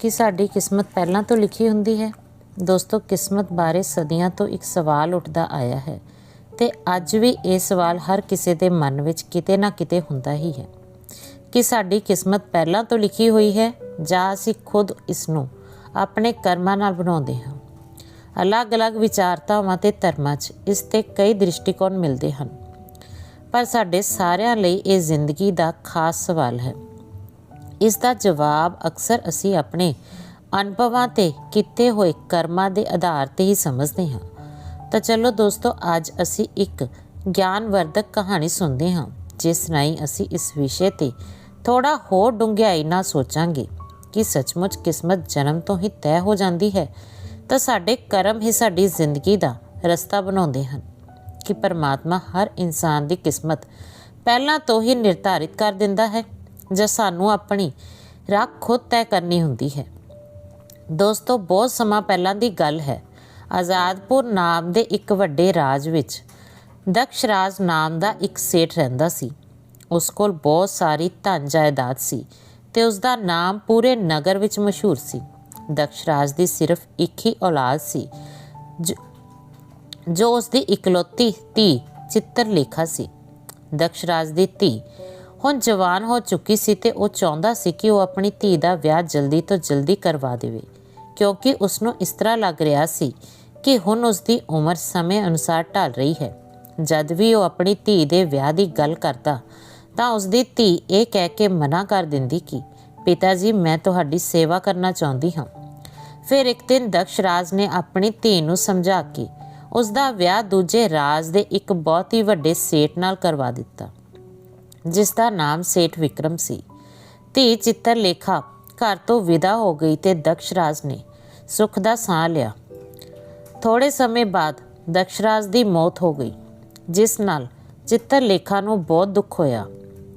ਕਿ ਸਾਡੀ ਕਿਸਮਤ ਪਹਿਲਾਂ ਤੋਂ ਲਿਖੀ ਹੁੰਦੀ ਹੈ। ਦੋਸਤੋ, ਕਿਸਮਤ ਬਾਰੇ ਸਦੀਆਂ ਤੋਂ ਇੱਕ ਸਵਾਲ ਉੱਠਦਾ ਆਇਆ ਹੈ ਤੇ ਅੱਜ ਵੀ ਇਹ ਸਵਾਲ ਹਰ ਕਿਸੇ ਦੇ ਮਨ ਵਿੱਚ ਕਿਤੇ ਨਾ ਕਿਤੇ ਹੁੰਦਾ ਹੀ ਹੈ ਕਿ ਸਾਡੀ ਕਿਸਮਤ ਪਹਿਲਾਂ ਤੋਂ ਲਿਖੀ ਹੋਈ ਹੈ ਜਾਂ ਅਸੀਂ ਖੁਦ ਇਸ ਨੂੰ ਆਪਣੇ ਕਰਮਾਂ ਨਾਲ ਬਣਾਉਂਦੇ ਹਾਂ। ਅਲੱਗ-ਅਲੱਗ ਵਿਚਾਰਤਾਵਾਂ ਤੇ ਧਰਮਾਂ 'ਚ ਇਸ ਤੇ ਕਈ ਦ੍ਰਿਸ਼ਟੀਕੋਣ ਮਿਲਦੇ ਹਨ। ਪਰ ਸਾਡੇ ਸਾਰਿਆਂ ਲਈ ਇਹ ਜ਼ਿੰਦਗੀ ਦਾ ਖਾਸ ਸਵਾਲ ਹੈ। ਇਸ ਦਾ ਜਵਾਬ ਅਕਸਰ ਅਸੀਂ ਆਪਣੇ ਅਨੁਭਵਾਂ ਤੇ ਕੀਤੇ ਹੋਏ ਕਰਮਾਂ ਦੇ ਆਧਾਰ ਤੇ ਹੀ ਸਮਝਦੇ ਹਾਂ। ਤਾਂ ਚਲੋ ਦੋਸਤੋ, ਅੱਜ ਅਸੀਂ ਇੱਕ ਗਿਆਨਵਰਧਕ ਕਹਾਣੀ ਸੁਣਦੇ ਹਾਂ, ਜਿਸ ਰਾਹੀਂ ਅਸੀਂ ਇਸ ਵਿਸ਼ੇ ਤੇ ਥੋੜਾ ਹੋਰ ਡੂੰਘਾਈ ਨਾਲ ਸੋਚਾਂਗੇ ਕਿ ਸੱਚਮੁੱਚ ਕਿਸਮਤ ਜਨਮ ਤੋਂ ਹੀ ਤੈਅ ਹੋ ਜਾਂਦੀ ਹੈ। ਤਾਂ ਸਾਡੇ ਕਰਮ ਹੀ ਸਾਡੀ ਜ਼ਿੰਦਗੀ ਦਾ ਰਸਤਾ ਬਣਾਉਂਦੇ ਹਨ ਕਿ ਪਰਮਾਤਮਾ ਹਰ ਇਨਸਾਨ ਦੀ ਕਿਸਮਤ ਪਹਿਲਾਂ ਤੋਂ ਹੀ ਨਿਰਧਾਰਿਤ ਕਰ ਦਿੰਦਾ ਹੈ। ਜਾਂ ਸਾਨੂੰ ਆਪਣੀ ਰਾਹ ਖੁਦ ਤੈਅ ਕਰਨੀ ਹੁੰਦੀ ਹੈ। ਦੋਸਤੋ, ਬਹੁਤ ਸਮਾਂ ਪਹਿਲਾਂ ਦੀ ਗੱਲ ਹੈ। ਆਜ਼ਾਦਪੁਰ ਨਾਮ ਦੇ ਇੱਕ ਵੱਡੇ ਰਾਜ ਵਿੱਚ ਦਕਸ਼ ਰਾਜ ਨਾਮ ਦਾ ਇੱਕ ਸੇਠ ਰਹਿੰਦਾ ਸੀ। ਉਸ ਕੋਲ ਬਹੁਤ ਸਾਰੀ ਧਨ ਜਾਇਦਾਦ ਸੀ ਤੇ ਉਸ ਦਾ ਨਾਮ ਪੂਰੇ ਨਗਰ ਵਿੱਚ ਮਸ਼ਹੂਰ ਸੀ। ਦਕਸ਼ ਰਾਜ ਦੀ ਸਿਰਫ ਇੱਕ ਹੀ ਔਲਾਦ ਸੀ, ਜੋ- ਜੋ ਉਸ ਦੀ ਇਕਲੌਤੀ ਧੀ ਚਿੱਤਰਲੇਖਾ ਸੀ। ਦਕਸ਼ ਰਾਜ ਦੀ ਧੀ ਹੁਣ ਜਵਾਨ ਹੋ ਚੁੱਕੀ ਸੀ ਤੇ ਉਹ ਚਾਹੁੰਦਾ ਸੀ ਕਿ ਉਹ ਆਪਣੀ ਧੀ ਦਾ ਵਿਆਹ ਜਲਦੀ ਤੋਂ ਜਲਦੀ ਕਰਵਾ ਦੇਵੇ, ਕਿਉਂਕਿ ਉਸ ਨੂੰ ਇਸ ਤਰ੍ਹਾਂ ਲੱਗ ਰਿਹਾ ਸੀ ਕਿ ਹੁਣ ਉਸ ਦੀ ਉਮਰ ਸਮੇਂ ਅਨੁਸਾਰ ਢਲ ਰਹੀ ਹੈ। ਜਦ ਵੀ ਉਹ ਆਪਣੀ ਧੀ ਦੇ ਵਿਆਹ ਦੀ ਗੱਲ ਕਰਦਾ, ਤਾਂ ਉਸ ਦੀ ਧੀ ਇਹ ਕਹਿ ਕੇ ਮਨਾ ਕਰ ਦਿੰਦੀ ਕਿ, ਪਿਤਾ ਜੀ, ਮੈਂ ਤੁਹਾਡੀ ਸੇਵਾ ਕਰਨਾ ਚਾਹੁੰਦੀ ਹਾਂ। ਫਿਰ ਇੱਕ ਦਿਨ ਦਕਸ਼ ਰਾਜ ਨੇ ਆਪਣੀ ਧੀ ਨੂੰ ਸਮਝਾ ਕੇ ਉਸ ਦਾ ਵਿਆਹ ਦੂਜੇ ਰਾਜ ਦੇ ਇੱਕ ਬਹੁਤ ਹੀ ਵੱਡੇ ਸੇਠ ਨਾਲ ਕਰਵਾ ਦਿੱਤਾ। ਜਿਸ ਦਾ ਨਾਮ ਸੇਠ ਵਿਕਰਮ ਸੀ। ਧੀ ਚਿੱਤਰਲੇਖਾ ਘਰ ਤੋਂ ਵਿਦਾ ਹੋ ਗਈ ਤੇ ਦਕਸ਼ ਰਾਜ ਨੇ ਸੁੱਖ ਦਾ ਸਾਹ ਲਿਆ। ਥੋੜੇ ਸਮੇਂ ਬਾਅਦ ਦਕਸ਼ ਰਾਜ ਦੀ ਮੌਤ ਹੋ ਗਈ, ਜਿਸ ਨਾਲ ਚਿੱਤਰਲੇਖਾ ਨੂੰ ਬਹੁਤ ਦੁੱਖ ਹੋਇਆ।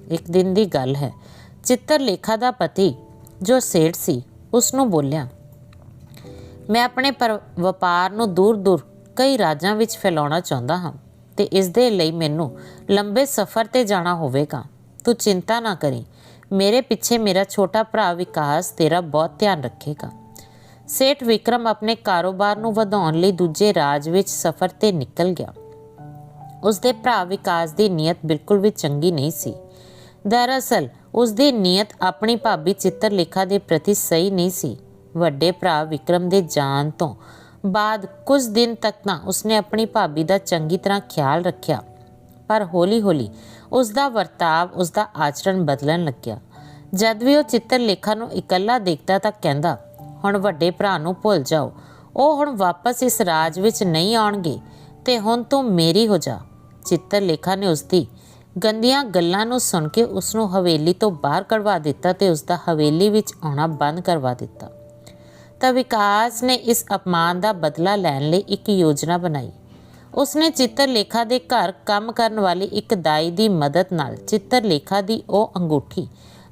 ਇੱਕ ਦਿਨ ਦੀ ਗੱਲ ਹੈ, ਚਿੱਤਰਲੇਖਾ ਦਾ ਪਤੀ ਜੋ ਸੇਠ ਸੀ ਉਸ ਨੂੰ ਬੋਲਿਆ, ਮੈਂ ਆਪਣੇ ਪਰ ਵਪਾਰ ਨੂੰ ਦੂਰ-ਦੂਰ ਕਈ ਰਾਜਾਂ ਵਿੱਚ ਫੈਲਾਉਣਾ ਚਾਹੁੰਦਾ ਹਾਂ। ਤੇ ਇਸ ਦੇ ਲਈ ਮੈਨੂੰ ਲੰਬੇ ਸਫ਼ਰ ਤੇ ਜਾਣਾ ਹੋਵੇਗਾ। ਤੂੰ ਚਿੰਤਾ ਨਾ ਕਰੀ। ਮੇਰੇ ਪਿੱਛੇ ਮੇਰਾ ਛੋਟਾ ਭਰਾ ਵਿਕਾਸ ਤੇਰਾ ਬਹੁਤ ਧਿਆਨ ਰੱਖੇਗਾ। ਸੇਠ ਵਿਕਰਮ ਆਪਣੇ ਕਾਰੋਬਾਰ ਨੂੰ ਵਧਾਉਣ ਲਈ ਦੂਜੇ ਰਾਜ ਵਿੱਚ ਸਫ਼ਰ ਤੇ ਨਿਕਲ ਗਿਆ। ਉਸ ਦੇ ਭਰਾ ਵਿਕਾਸ ਦੀ ਨੀਅਤ ਬਿਲਕੁਲ ਵੀ ਚੰਗੀ ਨਹੀਂ ਸੀ। ਦਰਅਸਲ ਉਸ ਦੀ ਨੀਅਤ ਆਪਣੀ ਭਾਬੀ ਚਿੱਤਰਲੇਖਾ ਦੇ ਪ੍ਰਤੀ ਸਹੀ ਨਹੀਂ ਸੀ। ਵੱਡੇ ਭਰਾ ਵਿਕਰਮ ਦੇ ਜਾਣ ਤੋਂ ਬਾਅਦ ਕੁਝ ਦਿਨ ਤੱਕ ਤਾਂ ਉਸਨੇ ਆਪਣੀ ਭਾਬੀ ਦਾ ਚੰਗੀ ਤਰ੍ਹਾਂ ਖਿਆਲ ਰੱਖਿਆ। ਪਰ ਹੌਲੀ-ਹੌਲੀ ਉਸ ਦਾ ਵਰਤਾਵ ਉਸ ਦਾ ਆਚਰਣ ਬਦਲਣ ਲੱਗਿਆ। ਜਦ ਵੀ ਉਹ ਚਿੱਤਰ ਲੇਖਾ ਨੂੰ ਇਕੱਲਾ ਦੇਖਦਾ ਤਾਂ ਕਹਿੰਦਾ, ਹੁਣ ਵੱਡੇ ਭਰਾ ਨੂੰ ਭੁੱਲ ਜਾਓ। ਉਹ ਹੁਣ ਵਾਪਸ ਇਸ ਰਾਜ ਵਿੱਚ ਨਹੀਂ ਆਉਣਗੇ ਤੇ ਹੁਣ ਤੂੰ ਮੇਰੀ ਹੋ ਜਾ। ਚਿੱਤਰ ਲੇਖਾ ਨੇ ਉਸ ਦੀ ਗੰਦੀਆਂ ਗੱਲਾਂ ਨੂੰ ਸੁਣ ਕੇ ਉਸ ਨੂੰ ਹਵੇਲੀ ਤੋਂ ਬਾਹਰ ਕਢਵਾ ਦਿੱਤਾ ਤੇ ਉਸ ਦਾ ਹਵੇਲੀ ਵਿੱਚ ਆਉਣਾ ਬੰਦ ਕਰਵਾ ਦਿੱਤਾ। ਤਾਂ ਵਿਕਾਸ ਨੇ ਇਸ ਅਪਮਾਨ ਦਾ ਬਦਲਾ ਲੈਣ ਲਈ ਇੱਕ ਯੋਜਨਾ ਬਣਾਈ। ਉਸਨੇ ਚਿੱਤਰਲੇਖਾ ਦੇ ਘਰ ਕੰਮ ਕਰਨ ਵਾਲੀ ਇੱਕ ਦਾਈ ਦੀ ਮਦਦ ਨਾਲ ਚਿੱਤਰਲੇਖਾ ਦੀ ਉਹ ਅੰਗੂਠੀ,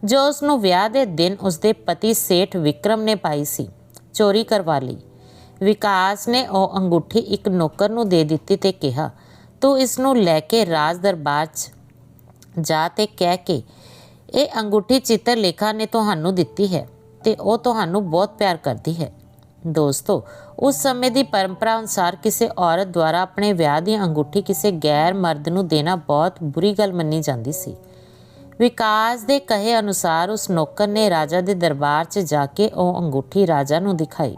ਜੋ ਉਸ ਨੂੰ ਵਿਆਹ ਦੇ ਦਿਨ ਉਸਦੇ ਪਤੀ ਸੇਠ ਵਿਕਰਮ ਨੇ ਪਾਈ ਸੀ, ਚੋਰੀ ਕਰਵਾ ਲਈ। ਵਿਕਾਸ ਨੇ ਉਹ ਅੰਗੂਠੀ ਇੱਕ ਨੌਕਰ ਨੂੰ ਦੇ ਦਿੱਤੀ ਤੇ ਕਿਹਾ, ਤੂੰ ਇਸ ਨੂੰ ਲੈ ਕੇ ਰਾਜ ਦਰਬਾਰ 'ਚ ਜਾ ਤੇ ਕਹਿ ਕੇ, ਇਹ ਅੰਗੂਠੀ ਚਿੱਤਰਲੇਖਾ ਨੇ ਤੁਹਾਨੂੰ ਦਿੱਤੀ ਹੈ। ਤੇ ਉਹ ਤੁਹਾਨੂੰ ਬਹੁਤ ਪਿਆਰ ਕਰਦੀ ਹੈ। ਦੋਸਤੋ, ਉਸ ਸਮੇਂ ਦੀ ਪਰੰਪਰਾ ਅਨੁਸਾਰ ਕਿਸੇ ਔਰਤ ਦੁਆਰਾ ਆਪਣੇ ਵਿਆਹ ਦੀ ਅੰਗੂਠੀ ਕਿਸੇ ਗੈਰ ਮਰਦ ਨੂੰ ਦੇਣਾ ਬਹੁਤ ਬੁਰੀ ਗੱਲ ਮੰਨੀ ਜਾਂਦੀ ਸੀ। ਵਿਕਾਸ ਦੇ ਕਹੇ ਅਨੁਸਾਰ ਉਸ ਨੌਕਰ ਨੇ ਰਾਜਾ ਦੇ ਦਰਬਾਰ 'ਚ ਜਾ ਕੇ ਉਹ ਅੰਗੂਠੀ ਰਾਜਾ ਨੂੰ ਦਿਖਾਈ।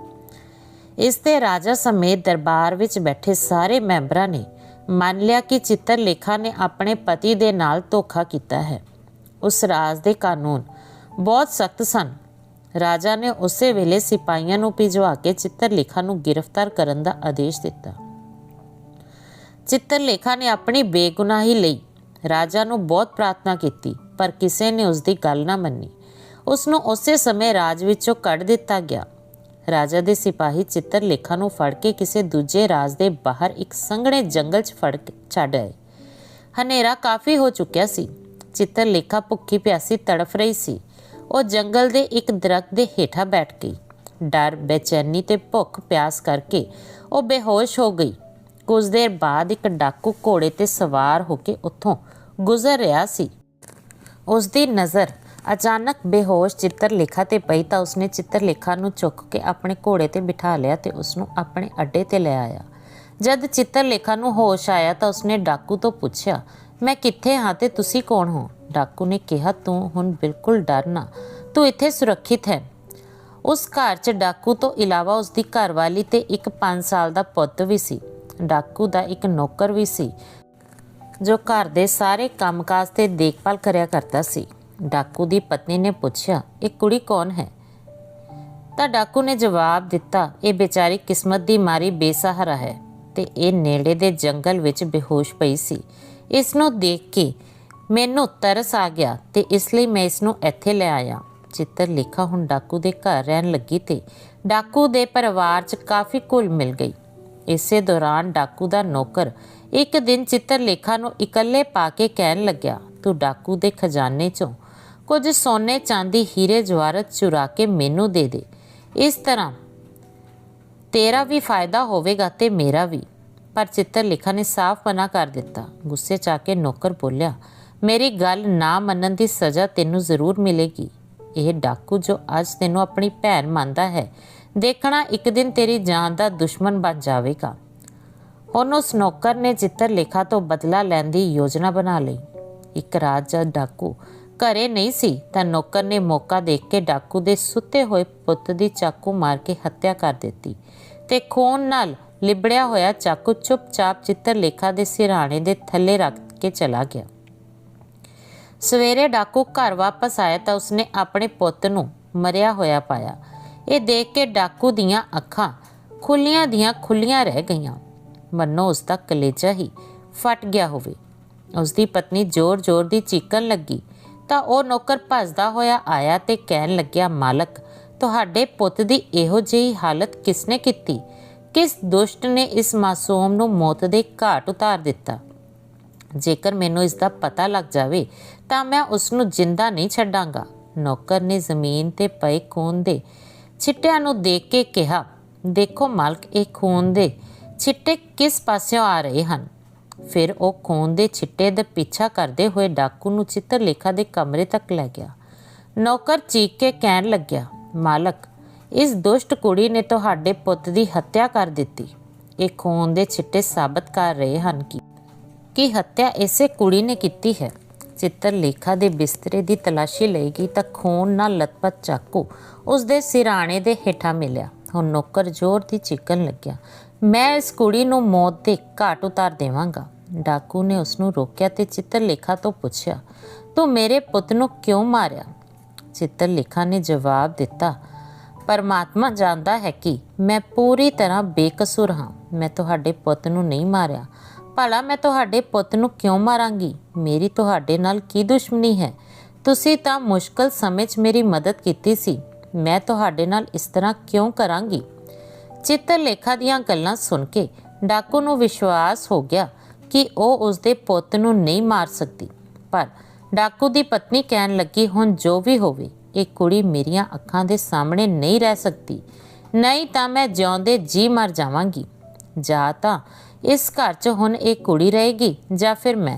ਇਸ ਤੇ ਰਾਜਾ ਸਮੇਤ ਦਰਬਾਰ ਵਿੱਚ ਬੈਠੇ ਸਾਰੇ ਮੈਂਬਰਾਂ ਨੇ ਮੰਨ ਲਿਆ ਕਿ ਚਿੱਤਰਲੇਖਾ ਨੇ ਆਪਣੇ ਪਤੀ ਦੇ ਨਾਲ ਧੋਖਾ ਕੀਤਾ ਹੈ। ਉਸ ਰਾਜ ਦੇ ਕਾਨੂੰਨ ਬਹੁਤ ਸਖਤ ਸਨ। ਰਾਜਾ ਨੇ ਉਸੇ ਵੇਲੇ ਸਿਪਾਹੀਆਂ ਨੂੰ ਭਿਜਵਾ ਕੇ ਚਿੱਤਰਲੇਖਾ ਨੂੰ ਗ੍ਰਿਫਤਾਰ ਕਰਨ ਦਾ ਆਦੇਸ਼ ਦਿੱਤਾ। ਚਿੱਤਰਲੇਖਾ ਨੇ ਆਪਣੀ ਬੇਗੁਨਾਹੀ ਲਈ ਰਾਜਾ ਨੂੰ ਬਹੁਤ ਪ੍ਰਾਰਥਨਾ ਕੀਤੀ, ਪਰ ਕਿਸੇ ਨੇ ਉਸ ਦੀ ਗੱਲ ਨਾ ਮੰਨੀ। ਉਸ ਨੂੰ ਉਸੇ ਸਮੇਂ ਰਾਜ ਵਿੱਚੋਂ ਕੱਢ ਦਿੱਤਾ ਗਿਆ। ਰਾਜਾ ਦੇ ਸਿਪਾਹੀ ਚਿੱਤਰਲੇਖਾ ਨੂੰ ਫੜ ਕੇ ਕਿਸੇ ਦੂਜੇ ਰਾਜ ਦੇ ਬਾਹਰ ਇੱਕ ਸੰਘਣੇ ਜੰਗਲ 'ਚ ਫੜ ਕੇ ਛੱਡ ਆਏ। ਹਨੇਰਾ ਕਾਫੀ ਹੋ ਚੁੱਕਿਆ ਸੀ। ਚਿੱਤਰਲੇਖਾ ਭੁੱਖੀ ਪਿਆਸੀ ਤੜਫ ਰਹੀ ਸੀ। ਉਹ ਜੰਗਲ ਦੇ ਇੱਕ ਦਰਖਤ ਦੇ ਹੇਠਾਂ ਬੈਠ ਗਈ। ਡਰ, ਬੇਚੈਨੀ ਤੇ ਭੁੱਖ ਪਿਆਸ ਕਰਕੇ ਉਹ ਬੇਹੋਸ਼ ਹੋ ਗਈ। ਕੁਝ ਦੇਰ ਬਾਅਦ ਇੱਕ ਡਾਕੂ ਘੋੜੇ ਤੇ ਸਵਾਰ ਹੋ ਕੇ ਉੱਥੋਂ ਗੁਜ਼ਰ ਰਿਹਾ ਸੀ। ਉਸ ਦੀ ਨਜ਼ਰ ਅਚਾਨਕ ਬੇਹੋਸ਼ ਚਿੱਤਰਲੇਖਾ ਤੇ ਪਈ ਤਾਂ ਉਸਨੇ ਚਿੱਤਰਲੇਖਾ ਨੂੰ ਚੁੱਕ ਕੇ ਆਪਣੇ ਘੋੜੇ ਤੇ ਬਿਠਾ ਲਿਆ ਤੇ ਉਸ ਨੂੰ ਆਪਣੇ ਅੱਡੇ ਤੇ ਲੈ ਆਇਆ। ਜਦ ਚਿੱਤਰਲੇਖਾ ਨੂੰ ਹੋਸ਼ ਆਇਆ ਤਾਂ ਉਸਨੇ ਡਾਕੂ ਤੋਂ ਪੁੱਛਿਆ, ਮੈਂ ਕਿੱਥੇ ਹਾਂ ਤੇ ਤੁਸੀਂ ਕੌਣ ਹੋ? ਡਾਕੂ ਨੇ ਕਿਹਾ, ਤੂੰ ਹੁਣ ਬਿਲਕੁਲ ਡਰ ਨਾ। ਤੂੰ ਇੱਥੇ ਸੁਰੱਖਿਤ ਹੈ। ਉਸ ਘਰ 'ਚ ਡਾਕੂ ਤੋਂ ਇਲਾਵਾ ਉਸ ਦੀ ਘਰਵਾਲੀ ਤੇ ਇੱਕ 5 ਸਾਲ ਦਾ ਪੁੱਤ ਵੀ ਸੀ। ਡਾਕੂ ਦਾ ਇੱਕ ਨੌਕਰ ਵੀ ਸੀ, ਜੋ ਘਰ ਦੇ ਸਾਰੇ ਕੰਮਕਾਜ ਤੇ ਦੇਖਭਾਲ ਕਰਿਆ ਕਰਦਾ ਸੀ। ਡਾਕੂ ਦੀ ਪਤਨੀ ਨੇ ਪੁੱਛਿਆ, ਇਹ ਕੁੜੀ ਕੌਣ ਹੈ? ਤਾਂ ਡਾਕੂ ਨੇ ਜਵਾਬ ਦਿੱਤਾ, ਇਹ ਵਿਚਾਰੀ ਕਿਸਮਤ ਦੀ ਮਾਰੀ ਬੇਸਹਾਰਾ ਹੈ ਤੇ ਇਹ ਨੇੜੇ ਦੇ ਜੰਗਲ ਵਿੱਚ ਬੇਹੋਸ਼ ਪਈ ਸੀ। ਇਸ ਨੂੰ ਦੇਖ ਕੇ ਮੈਨੂੰ ਤਰਸ ਆ ਗਿਆ ਤੇ ਇਸ ਲਈ ਮੈਂ ਇਸ ਨੂੰ ਇੱਥੇ ਲੈ ਆਇਆ। ਚਿੱਤਰ ਲੇਖਾ ਹੁਣ ਡਾਕੂ ਦੇ ਘਰ ਰਹਿਣ ਲੱਗੀ ਤੇ ਡਾਕੂ ਦੇ ਪਰਿਵਾਰ 'ਚ ਕਾਫੀ ਘੁਲ ਮਿਲ ਗਈ। ਇਸੇ ਦੌਰਾਨ ਡਾਕੂ ਦਾ ਨੌਕਰ ਇੱਕ ਦਿਨ ਚਿੱਤਰ ਲੇਖਾ ਨੂੰ ਇਕੱਲੇ ਪਾ ਕੇ ਕਹਿਣ ਲੱਗਿਆ, ਤੂੰ ਡਾਕੂ ਦੇ ਖਜ਼ਾਨੇ 'ਚੋਂ ਕੁਝ ਸੋਨੇ ਚਾਂਦੀ ਹੀਰੇ ਜਵਾਹਰਤ ਚੁਰਾ ਕੇ ਮੈਨੂੰ ਦੇ ਦੇ। ਇਸ ਤਰ੍ਹਾਂ ਤੇਰਾ ਵੀ ਫਾਇਦਾ ਹੋਵੇਗਾ ਤੇ ਮੇਰਾ ਵੀ। ਪਰ ਚਿੱਤਰ ਲੇਖਾ ਨੇ ਸਾਫ਼ ਮਨਾ ਕਰ ਦਿੱਤਾ। ਗੁੱਸੇ 'ਚ ਆ ਕੇ ਨੌਕਰ ਬੋਲਿਆ ਮੇਰੀ ਗੱਲ ਨਾ ਮੰਨਣ ਦੀ ਸਜ਼ਾ ਤੈਨੂੰ ਜ਼ਰੂਰ ਮਿਲੇਗੀ। ਇਹ ਡਾਕੂ ਜੋ ਅੱਜ ਤੈਨੂੰ ਆਪਣੀ ਭੈਣ ਮੰਨਦਾ ਹੈ, ਦੇਖਣਾ ਇੱਕ ਦਿਨ ਤੇਰੀ ਜਾਨ ਦਾ ਦੁਸ਼ਮਣ ਬਣ ਜਾਵੇਗਾ। ਉਹਨੂੰ ਉਸ ਨੌਕਰ ਨੇ ਚਿੱਤਰ ਲੇਖਾ ਤੋਂ ਬਦਲਾ ਲੈਣ ਦੀ ਯੋਜਨਾ ਬਣਾ ਲਈ। ਇੱਕ ਰਾਤ ਜਦ ਡਾਕੂ ਘਰੇ ਨਹੀਂ ਸੀ, ਤਾਂ ਨੌਕਰ ਨੇ ਮੌਕਾ ਦੇਖ ਕੇ ਡਾਕੂ ਦੇ ਸੁੱਤੇ ਹੋਏ ਪੁੱਤ ਦੀ ਚਾਕੂ ਮਾਰ ਕੇ ਹੱਤਿਆ ਕਰ ਦਿੱਤੀ ਤੇ ਖੂਨ ਨਾਲ ਲਿਬੜਿਆ ਹੋਇਆ ਚਾਕੂ ਚੁੱਪਚਾਪ ਚਿੱਤਰ ਲੇਖਾ ਦੇ ਸਿਰਹਾਣੇ ਦੇ ਥੱਲੇ ਰੱਖ ਕੇ ਚਲਾ ਗਿਆ। ਸਵੇਰੇ ਡਾਕੂ ਘਰ ਵਾਪਸ ਆਇਆ ਤਾਂ ਉਸਨੇ ਆਪਣੇ ਪੁੱਤ ਨੂੰ ਮਰਿਆ ਹੋਇਆ ਪਾਇਆ। ਇਹ ਦੇਖ ਕੇ ਡਾਕੂ ਦੀਆਂ ਅੱਖਾਂ ਖੁੱਲੀਆਂ ਦੀਆਂ ਖੁੱਲੀਆਂ ਰਹਿ ਗਈਆਂ। ਮੰਨੋ ਉਸ ਦਾ ਕਲੇਜਾ ਹੀ ਫਟ ਗਿਆ ਹੋਵੇ। ਉਸ ਦੀ ਪਤਨੀ ਜ਼ੋਰ-ਜ਼ੋਰ ਦੀ ਚੀਕਣ ਲੱਗੀ ਤਾਂ ਉਹ ਨੌਕਰ ਭੱਜਦਾ ਹੋਇਆ ਆਇਆ ਤੇ ਕਹਿਣ ਲੱਗਿਆ, ਮਾਲਕ, ਤੁਹਾਡੇ ਪੁੱਤ ਦੀ ਇਹੋ ਜਿਹੀ ਹਾਲਤ ਕਿਸਨੇ ਕੀਤੀ? ਕਿਸ ਦੁਸ਼ਟ ਨੇ ਇਸ ਮਾਸੂਮ ਨੂੰ ਮੌਤ ਦੇ ਘਾਟ ਉਤਾਰ ਦਿੱਤਾ? ਜੇਕਰ ਮੈਨੂੰ ਇਸ ਦਾ ਪਤਾ ਲੱਗ ਜਾਵੇ ਤਾਂ ਮੈਂ ਉਸ ਨੂੰ ਜਿੰਦਾ ਨਹੀਂ ਛੱਡਾਂਗਾ। ਨੌਕਰ ਨੇ ਜ਼ਮੀਨ ਤੇ ਪਏ ਖੂਨ ਦੇ ਛਿੱਟਿਆਂ ਨੂੰ ਦੇਖ ਕੇ ਕਿਹਾ, ਦੇਖੋ ਮਾਲਕ, ਇਹ ਖੂਨ ਦੇ ਛਿੱਟੇ ਕਿਸ ਪਾਸਿਓਂ ਆ ਰਹੇ ਹਨ? ਫਿਰ ਉਹ ਖੂਨ ਦੇ ਛਿੱਟੇ ਦਾ ਪਿੱਛਾ ਕਰਦੇ ਹੋਏ ਡਾਕੂ ਨੂੰ ਚਿੱਤਰਲੇਖਾ ਦੇ ਕਮਰੇ ਤੱਕ ਲੈ ਗਿਆ। ਨੌਕਰ ਚੀਕ ਕੇ ਕਹਿਣ ਲੱਗਿਆ, ਮਾਲਕ, ਇਸ ਦੁਸ਼ਟ ਕੁੜੀ ਨੇ ਤੁਹਾਡੇ ਪੁੱਤ ਦੀ ਹੱਤਿਆ ਕਰ ਦਿੱਤੀ। ਇਹ ਖੂਨ ਦੇ ਛਿੱਟੇ ਸਾਬਤ ਕਰ ਰਹੇ ਹਨ ਕਿ? ਕਿ ਹੱਤਿਆ ਇਸੇ ਕੁੜੀ ਨੇ ਕੀਤੀ ਹੈ? ਚਿੱਤਰਲੇਖਾ ਦੇ ਬਿਸਤਰੇ ਦੀ ਤਲਾਸ਼ੀ ਲਈ ਗਈ ਤਾਂ ਖੂਨ ਨਾਲ ਲਤਪਤ ਚਾਕੂ ਉਸ ਦੇ ਸਿਰਾਣੇ ਦੇ ਹੇਠਾਂ ਮਿਲਿਆ। ਹੁਣ ਨੌਕਰ ਜ਼ੋਰ ਦੀ ਚੀਕਣ ਲੱਗਿਆ। ਮੈਂ ਇਸ ਕੁੜੀ ਨੂੰ ਮੌਤ ਦੇ ਘਾਟ ਉਤਾਰ ਦੇਵਾਂਗਾ। ਡਾਕੂ ਨੇ ਉਸ ਨੂੰ ਰੋਕਿਆ ਤੇ ਚਿੱਤਰਲੇਖਾ ਤੋਂ ਪੁੱਛਿਆ, ਤੂੰ ਮੇਰੇ ਪੁੱਤ ਨੂੰ ਕਿਉਂ ਮਾਰਿਆ? ਚਿੱਤਰਲੇਖਾ ਨੇ ਜਵਾਬ ਦਿੱਤਾ, ਪਰਮਾਤਮਾ ਜਾਣਦਾ ਹੈ ਕਿ ਮੈਂ ਪੂਰੀ ਤਰ੍ਹਾਂ ਬੇਕਸੂਰ ਹਾਂ। ਮੈਂ ਤੁਹਾਡੇ ਪੁੱਤ ਨੂੰ ਨਹੀਂ ਮਾਰਿਆ। ਭਲਾ, ਮੈਂ ਤੁਹਾਡੇ ਪੁੱਤ ਨੂੰ ਕਿਉਂ ਮਾਰਾਂਗੀ? ਮੇਰੀ ਤੁਹਾਡੇ ਨਾਲ ਕੀ ਦੁਸ਼ਮਣੀ ਹੈ? ਤੁਸੀਂ ਤਾਂ ਮੁਸ਼ਕਲ ਸਮੇਂ 'ਚ ਮੇਰੀ ਮਦਦ ਕੀਤੀ ਸੀ। ਮੈਂ ਤੁਹਾਡੇ ਨਾਲ ਇਸ ਤਰ੍ਹਾਂ ਕਿਉਂ ਕਰਾਂਗੀ? ਚਿੱਤਰਲੇਖਾ ਦੀਆਂ ਗੱਲਾਂ ਸੁਣ ਕੇ ਡਾਕੂ ਨੂੰ ਵਿਸ਼ਵਾਸ ਹੋ ਗਿਆ ਕਿ ਉਹ ਉਸਦੇ ਪੁੱਤ ਨੂੰ ਨਹੀਂ ਮਾਰ ਸਕਦੀ। ਪਰ ਡਾਕੂ ਦੀ ਪਤਨੀ ਕਹਿਣ ਲੱਗੀ, ਹੁਣ ਜੋ ਵੀ ਹੋਵੇ, ਇਹ ਕੁੜੀ ਮੇਰੀਆਂ ਅੱਖਾਂ ਦੇ ਸਾਹਮਣੇ ਨਹੀਂ ਰਹਿ ਸਕਦੀ। ਨਹੀਂ ਤਾਂ ਮੈਂ ਜਿਉਂਦੇ ਜੀ ਮਰ ਜਾਵਾਂਗੀ। ਜਾਂ ਤਾਂ ਇਸ ਘਰ 'ਚ ਹੁਣ ਇਹ ਕੁੜੀ ਰਹੇਗੀ ਜਾਂ ਫਿਰ ਮੈਂ?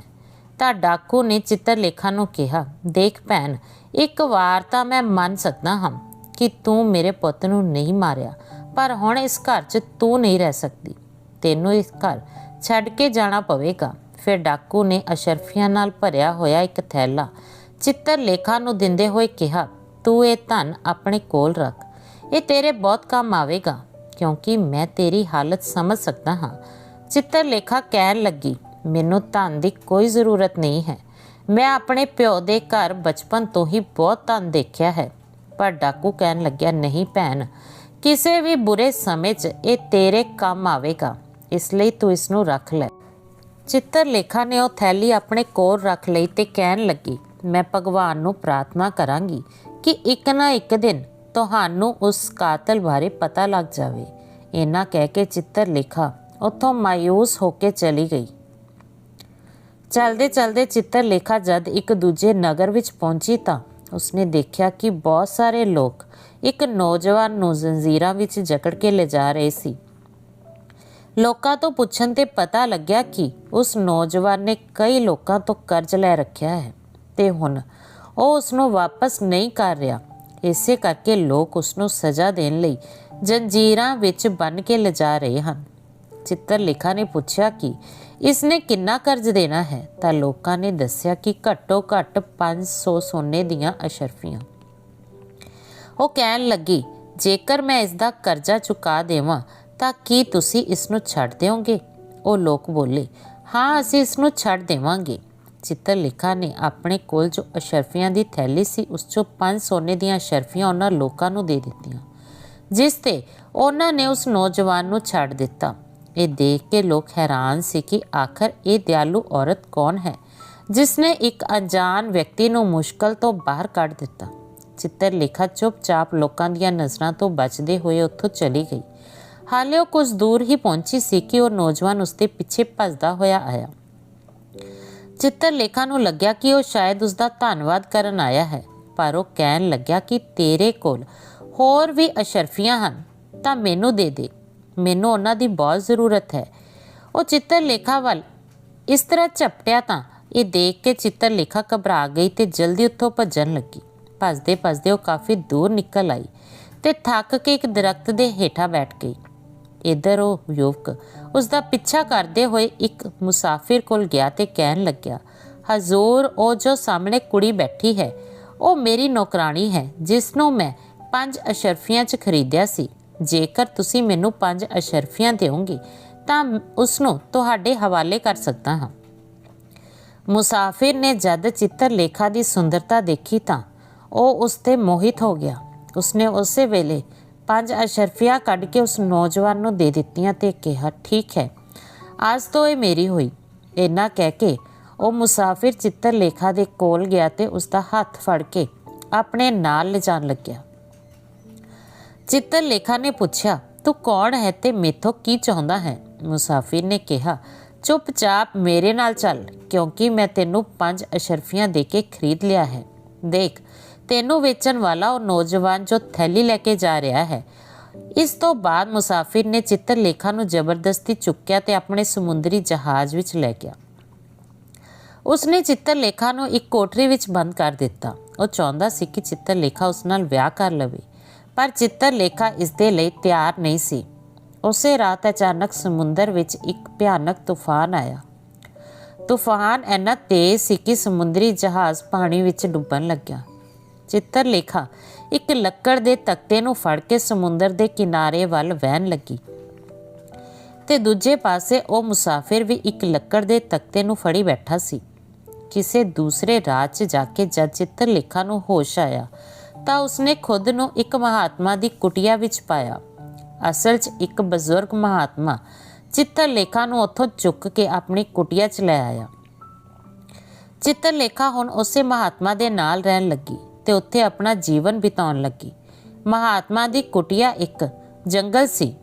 ਤਾਂ ਡਾਕੂ ਨੇ ਚਿੱਤਰਲੇਖਾ ਨੂੰ ਕਿਹਾ, ਦੇਖ ਭੈਣ, ਇੱਕ ਵਾਰ ਤਾਂ ਮੈਂ ਮੰਨ ਸਕਦਾ ਹਾਂ ਕਿ ਤੂੰ ਮੇਰੇ ਪੁੱਤ ਨੂੰ ਨਹੀਂ ਮਾਰਿਆ, ਪਰ ਹੁਣ ਇਸ ਘਰ 'ਚ ਤੂੰ ਨਹੀਂ ਰਹਿ ਸਕਦੀ। ਤੈਨੂੰ ਇਸ ਘਰ ਛੱਡ ਕੇ ਜਾਣਾ ਪਵੇਗਾ। ਫਿਰ ਡਾਕੂ ਨੇ ਅਸ਼ਰਫੀਆਂ ਨਾਲ ਭਰਿਆ ਹੋਇਆ ਇੱਕ ਥੈਲਾ ਚਿੱਤਰਲੇਖਾ ਨੂੰ ਦਿੰਦੇ ਹੋਏ ਕਿਹਾ, ਤੂੰ ਇਹ ਧਨ ਆਪਣੇ ਕੋਲ ਰੱਖ। ਇਹ ਤੇਰੇ ਬਹੁਤ ਕੰਮ ਆਵੇਗਾ, ਕਿਉਂਕਿ ਮੈਂ ਤੇਰੀ ਹਾਲਤ ਸਮਝ ਸਕਦਾ ਹਾਂ। ਚਿੱਤਰਲੇਖਾ ਕਹਿਣ ਲੱਗੀ, ਮੈਨੂੰ ਧਨ ਦੀ ਕੋਈ ਜ਼ਰੂਰਤ ਨਹੀਂ ਹੈ। ਮੈਂ ਆਪਣੇ ਪਿਓ ਦੇ ਘਰ ਬਚਪਨ ਤੋਂ ਹੀ ਬਹੁਤ ਧਨ ਦੇਖਿਆ ਹੈ ਪਰ ਡਾਕੂ ਕਹਿਣ ਲੱਗਿਆ, ਨਹੀਂ ਭੈਣ, ਕਿਸੇ ਵੀ ਬੁਰੇ ਸਮੇਂ 'ਚ ਇਹ ਤੇਰੇ ਕੰਮ ਆਵੇਗਾ। ਇਸ ਲਈ ਤੂੰ ਇਸ ਨੂੰ ਰੱਖ ਲੈ ਚਿੱਤਰਲੇਖਾ ਨੇ ਉਹ ਥੈਲੀ ਆਪਣੇ ਕੋਲ ਰੱਖ ਲਈ ਤੇ ਕਹਿਣ ਲੱਗੀ, ਮੈਂ ਭਗਵਾਨ ਨੂੰ ਪ੍ਰਾਰਥਨਾ ਕਰਾਂਗੀ ਕਿ ਇੱਕ ਨਾ ਇੱਕ ਦਿਨ ਤੁਹਾਨੂੰ ਉਸ ਕਾਤਲ ਬਾਰੇ ਪਤਾ ਲੱਗ ਜਾਵੇ ਇਹਨਾਂ ਕਹਿ ਕੇ ਚਿੱਤਰਲੇਖਾ ਉੱਥੋਂ ਮਾਇੂਸ ਹੋ ਕੇ ਚਲੀ ਗਈ। ਚਲਦੇ ਚਲਦੇ ਚਿੱਤਰ ਲੇਖਾ ਜਦ ਇੱਕ ਦੂਜੇ ਨਗਰ ਵਿੱਚ ਪਹੁੰਚੀ ਤਾਂ ਉਸਨੇ ਦੇਖਿਆ ਕਿ ਬਹੁਤ ਸਾਰੇ ਲੋਕ ਇੱਕ ਨੌਜਵਾਨ ਨੂੰ ਜ਼ੰਜੀਰਾਂ ਵਿੱਚ ਜਕੜ ਕੇ ਲਿਜਾ ਰਹੇ ਸੀ। ਲੋਕਾਂ ਤੋਂ ਪੁੱਛਣ ਤੇ ਪਤਾ ਲੱਗਿਆ ਕਿ ਉਸ ਨੌਜਵਾਨ ਨੇ ਕਈ ਲੋਕਾਂ ਤੋਂ ਕਰਜ਼ ਲੈ ਰੱਖਿਆ ਹੈ ਤੇ ਹੁਣ ਉਹ ਉਸ ਨੂੰ ਵਾਪਸ ਨਹੀਂ ਕਰ ਰਿਹਾ। ਇਸੇ ਕਰਕੇ ਲੋਕ ਉਸ ਨੂੰ ਸਜ਼ਾ ਦੇਣ ਲਈ ਜੰਜੀਰਾਂ ਵਿੱਚ ਬੰਨ ਕੇ ਲਿਜਾ ਰਹੇ ਹਨ। ਚਿੱਤਰ ਲੇਖਾ ਨੇ ਪੁੱਛਿਆ ਕਿ ਇਸਨੇ ਕਿੰਨਾ ਕਰਜ਼ ਦੇਣਾ ਹੈ? ਤਾਂ ਲੋਕਾਂ ਨੇ ਦੱਸਿਆ ਕਿ ਘੱਟੋ ਘੱਟ 500 ਸੋਨੇ ਦੀਆਂ ਅਸ਼ਰਫੀਆਂ। ਉਹ ਕਹਿਣ ਲੱਗੀ, ਜੇਕਰ ਮੈਂ ਇਸ ਦਾ ਕਰਜ਼ਾ ਚੁਕਾ ਦੇਵਾਂ, ਤਾਂ ਕੀ ਤੁਸੀਂ ਇਸ ਨੂੰ ਛੱਡ ਦਿਓਗੇ? ਉਹ ਲੋਕ ਬੋਲੇ, ਹਾਂ, ਅਸੀਂ ਇਸ ਨੂੰ ਛੱਡ ਦੇਵਾਂਗੇ। ਚਿੱਤਰ ਲਿਖਾ ਨੇ ਆਪਣੇ ਕੋਲ ਜੋ ਅਸ਼ਰਫੀਆਂ ਦੀ ਥੈਲੀ ਸੀ, ਉਸ ਚੋਂ ਪੰਜ ਸੋਨੇ ਦੀਆਂ ਅਸ਼ਰਫੀਆਂ ਉਹਨਾਂ ਲੋਕਾਂ ਨੂੰ ਦੇ ਦਿੱਤੀਆਂ, ਜਿਸ ਤੇ ਉਹਨਾਂ ਨੇ ਉਸ ਨੌਜਵਾਨ ਨੂੰ ਛੱਡ ਦਿੱਤਾ। ਇਹ ਦੇਖ ਕੇ ਲੋਕ ਹੈਰਾਨ ਸੀ ਕਿ ਆਖਰ ਇਹ ਦਿਆਲੂ ਔਰਤ ਕੌਣ ਹੈ? ਜਿਸ ਨੇ ਇੱਕ ਅਣਜਾਣ ਵਿਅਕਤੀ ਨੂੰ ਮੁਸ਼ਕਲ ਤੋਂ ਬਾਹਰ ਕੱਢ ਦਿੱਤਾ। ਚਿੱਤਰ ਲੇਖਾ ਚੁੱਪਚਾਪ ਲੋਕਾਂ ਦੀਆਂ ਨਜ਼ਰਾਂ ਤੋਂ ਬਚਦੇ ਹੋਏ ਉੱਥੋਂ ਚਲੀ ਗਈ। ਹਾਲੇ ਉਹ ਕੁਝ ਦੂਰ ਹੀ ਪਹੁੰਚੀ ਸੀ ਕਿ ਉਹ ਨੌਜਵਾਨ ਉਸਦੇ ਪਿੱਛੇ ਭੱਜਦਾ ਹੋਇਆ ਆਇਆ। ਚਿੱਤਰ ਲੇਖਾ ਨੂੰ ਲੱਗਿਆ ਕਿ ਉਹ ਸ਼ਾਇਦ ਉਸਦਾ ਧੰਨਵਾਦ ਕਰਨ ਆਇਆ ਹੈ, ਪਰ ਉਹ ਕਹਿਣ ਲੱਗਿਆ ਕਿ ਤੇਰੇ ਕੋਲ ਹੋਰ ਵੀ ਅਸ਼ਰਫੀਆਂ ਹਨ, ਤਾਂ ਮੈਨੂੰ ਦੇ ਦੇ। ਮੈਨੂੰ ਉਹਨਾਂ ਦੀ ਬਹੁਤ ਜ਼ਰੂਰਤ ਹੈ। ਉਹ ਚਿੱਤਰ ਲੇਖਾ ਵੱਲ ਇਸ ਤਰ੍ਹਾਂ ਝਪਟਿਆ ਤਾਂ ਇਹ ਦੇਖ ਕੇ ਚਿੱਤਰ ਲੇਖਾ ਘਬਰਾ ਗਈ ਤੇ ਜਲਦੀ ਉੱਥੋਂ ਭੱਜਣ ਲੱਗੀ। ਭੱਜਦੇ ਭੱਜਦੇ ਉਹ ਕਾਫੀ ਦੂਰ ਨਿਕਲ ਆਈ ਤੇ ਥੱਕ ਕੇ ਇੱਕ ਦਰਖਤ ਦੇ ਹੇਠਾਂ ਬੈਠ ਗਈ। ਇਧਰ ਉਹ ਯੁਵਕ ਉਸ ਦਾ ਪਿੱਛਾ ਕਰਦੇ ਹੋਏ ਇੱਕ ਮੁਸਾਫਿਰ ਕੋਲ ਗਿਆ ਤੇ ਕਹਿਣ ਲੱਗਿਆ, ਹਜ਼ੂਰ, ਉਹ ਜੋ ਸਾਹਮਣੇ ਕੁੜੀ ਬੈਠੀ ਹੈ, ਉਹ ਮੇਰੀ ਨੌਕਰਾਨੀ ਹੈ ਜਿਸ ਨੂੰ ਮੈਂ ਪੰਜ ਅਸ਼ਰਫੀਆਂ 'ਚ ਖਰੀਦਿਆ ਸੀ। ਜੇਕਰ ਤੁਸੀਂ ਮੈਨੂੰ ਪੰਜ ਅਸ਼ਰਫੀਆਂ ਦਿਓਗੇ, ਤਾਂ ਉਸ ਨੂੰ ਤੁਹਾਡੇ ਹਵਾਲੇ ਕਰ ਸਕਦਾ ਹਾਂ। ਮੁਸਾਫਿਰ ਨੇ ਜਦ ਚਿੱਤਰ ਲੇਖਾ ਦੀ ਸੁੰਦਰਤਾ ਦੇਖੀ ਤਾਂ ਉਹ ਉਸ ਤੇ ਮੋਹਿਤ ਹੋ ਗਿਆ। ਉਸਨੇ ਉਸੇ ਵੇਲੇ ਪੰਜ ਅਸ਼ਰਫੀਆਂ ਕੱਢ ਕੇ ਉਸ ਨੌਜਵਾਨ ਨੂੰ ਦੇ ਦਿੱਤੀਆਂ ਤੇ ਕਿਹਾ, ਠੀਕ ਹੈ ਅੱਜ ਤੋਂ ਇਹ ਮੇਰੀ ਹੋਈ। ਇੰਨਾ ਕਹਿ ਕੇ ਉਹ ਮੁਸਾਫਿਰ ਚਿੱਤਰ ਲੇਖਾ ਦੇ ਕੋਲ ਗਿਆ ਤੇ ਉਸ ਦਾ ਹੱਥ ਫੜ ਕੇ ਆਪਣੇ ਨਾਲ ਲਿਜਾਣ ਲੱਗਿਆ। ਚਿੱਤਰ ਲੇਖਾ ਨੇ ਪੁੱਛਿਆ, ਤੂੰ ਕੌਣ ਹੈ ਤੇ ਮੇਥੋਂ ਕੀ ਚਾਹੁੰਦਾ ਹੈ? ਮੁਸਾਫਿਰ ਨੇ ਕਿਹਾ, ਚੁੱਪਚਾਪ ਮੇਰੇ ਨਾਲ ਚੱਲ, ਕਿਉਂਕਿ ਮੈਂ ਤੈਨੂੰ ਪੰਜ ਅਸ਼ਰਫੀਆਂ ਦੇ ਕੇ ਖਰੀਦ ਲਿਆ ਹੈ। ਦੇਖ, ਤੈਨੂੰ ਵੇਚਣ ਵਾਲਾ ਉਹ ਨੌਜਵਾਨ ਜੋ ਥੈਲੀ ਲੈ ਕੇ ਜਾ ਰਿਹਾ ਹੈ। ਇਸ ਤੋਂ ਬਾਅਦ ਮੁਸਾਫਿਰ ਨੇ ਚਿੱਤਰ ਲੇਖਾ ਨੂੰ ਜ਼ਬਰਦਸਤੀ ਚੁੱਕਿਆ ਤੇ ਆਪਣੇ ਸਮੁੰਦਰੀ ਜਹਾਜ਼ ਵਿੱਚ ਲੈ ਗਿਆ। ਉਸਨੇ ਚਿੱਤਰ ਲੇਖਾ ਨੂੰ ਇੱਕ ਕੋਠਰੀ ਵਿੱਚ ਬੰਦ ਕਰ ਦਿੱਤਾ। ਉਹ ਚਾਹੁੰਦਾ ਸੀ ਕਿ ਚਿੱਤਰ ਲੇਖਾ ਉਸ ਨਾਲ ਵਿਆਹ ਕਰ ਲਵੇ। ਪਰ ਚਿੱਤਰ ਲੇਖਾ ਇਸ ਦੇ ਲਈ ਤਿਆਰ ਨਹੀਂ ਸੀ। ਉਸੇ ਰਾਤ ਅਚਾਨਕ ਸਮੁੰਦਰ ਵਿੱਚ ਇੱਕ ਭਿਆਨਕ ਤੂਫਾਨ ਆਇਆ। ਤੂਫਾਨ ਇੰਨਾ ਤੇਜ਼ ਸੀ ਕਿ ਸਮੁੰਦਰੀ ਜਹਾਜ਼ ਪਾਣੀ ਵਿੱਚ ਡੁੱਬਣ ਲੱਗਿਆ। ਚਿੱਤਰ ਲੇਖਾ ਇੱਕ ਲੱਕੜ ਦੇ ਤਖਤੇ ਨੂੰ ਫੜ ਕੇ ਸਮੁੰਦਰ ਦੇ ਕਿਨਾਰੇ ਵੱਲ ਵਹਿਣ ਲੱਗੀ। ਤੇ ਦੂਜੇ ਪਾਸੇ ਉਹ ਮੁਸਾਫਿਰ ਵੀ ਇੱਕ ਲੱਕੜ ਦੇ ਤਖਤੇ ਨੂੰ ਫੜੀ ਬੈਠਾ ਸੀ। ਕਿਸੇ ਦੂਸਰੇ ਰਾਜ 'ਚ ਜਾ ਕੇ ਜਦ ਚਿੱਤਰ ਲੇਖਾ ਨੂੰ ਹੋਸ਼ ਆਇਆ ਤਾਂ ਉਸਨੇ ਖੁਦ ਨੂੰ ਇੱਕ ਮਹਾਤਮਾ ਦੀ ਕੁਟਿਆ ਵਿੱਚ ਪਾਇਆ। ਅਸਲ 'ਚ ਇੱਕ ਬਜ਼ੁਰਗ ਮਹਾਤਮਾ ਚਿੱਤਰ ਲੇਖਾ ਨੂੰ ਉੱਥੋਂ ਚੁੱਕ ਕੇ ਆਪਣੀ ਕੁਟਿਆ 'ਚ ਲੈ ਆਇਆ। ਚਿੱਤਰ ਲੇਖਾ ਹੁਣ ਉਸੇ ਮਹਾਤਮਾ ਦੇ ਨਾਲ ਰਹਿਣ ਲੱਗੀ ਤੇ ਉੱਥੇ ਆਪਣਾ ਜੀਵਨ ਬਿਤਾਉਣ ਲੱਗੀ। ਮਹਾਤਮਾ ਦੀ ਕੁਟਿਆ ਇੱਕ ਜੰਗਲ ਸੀ।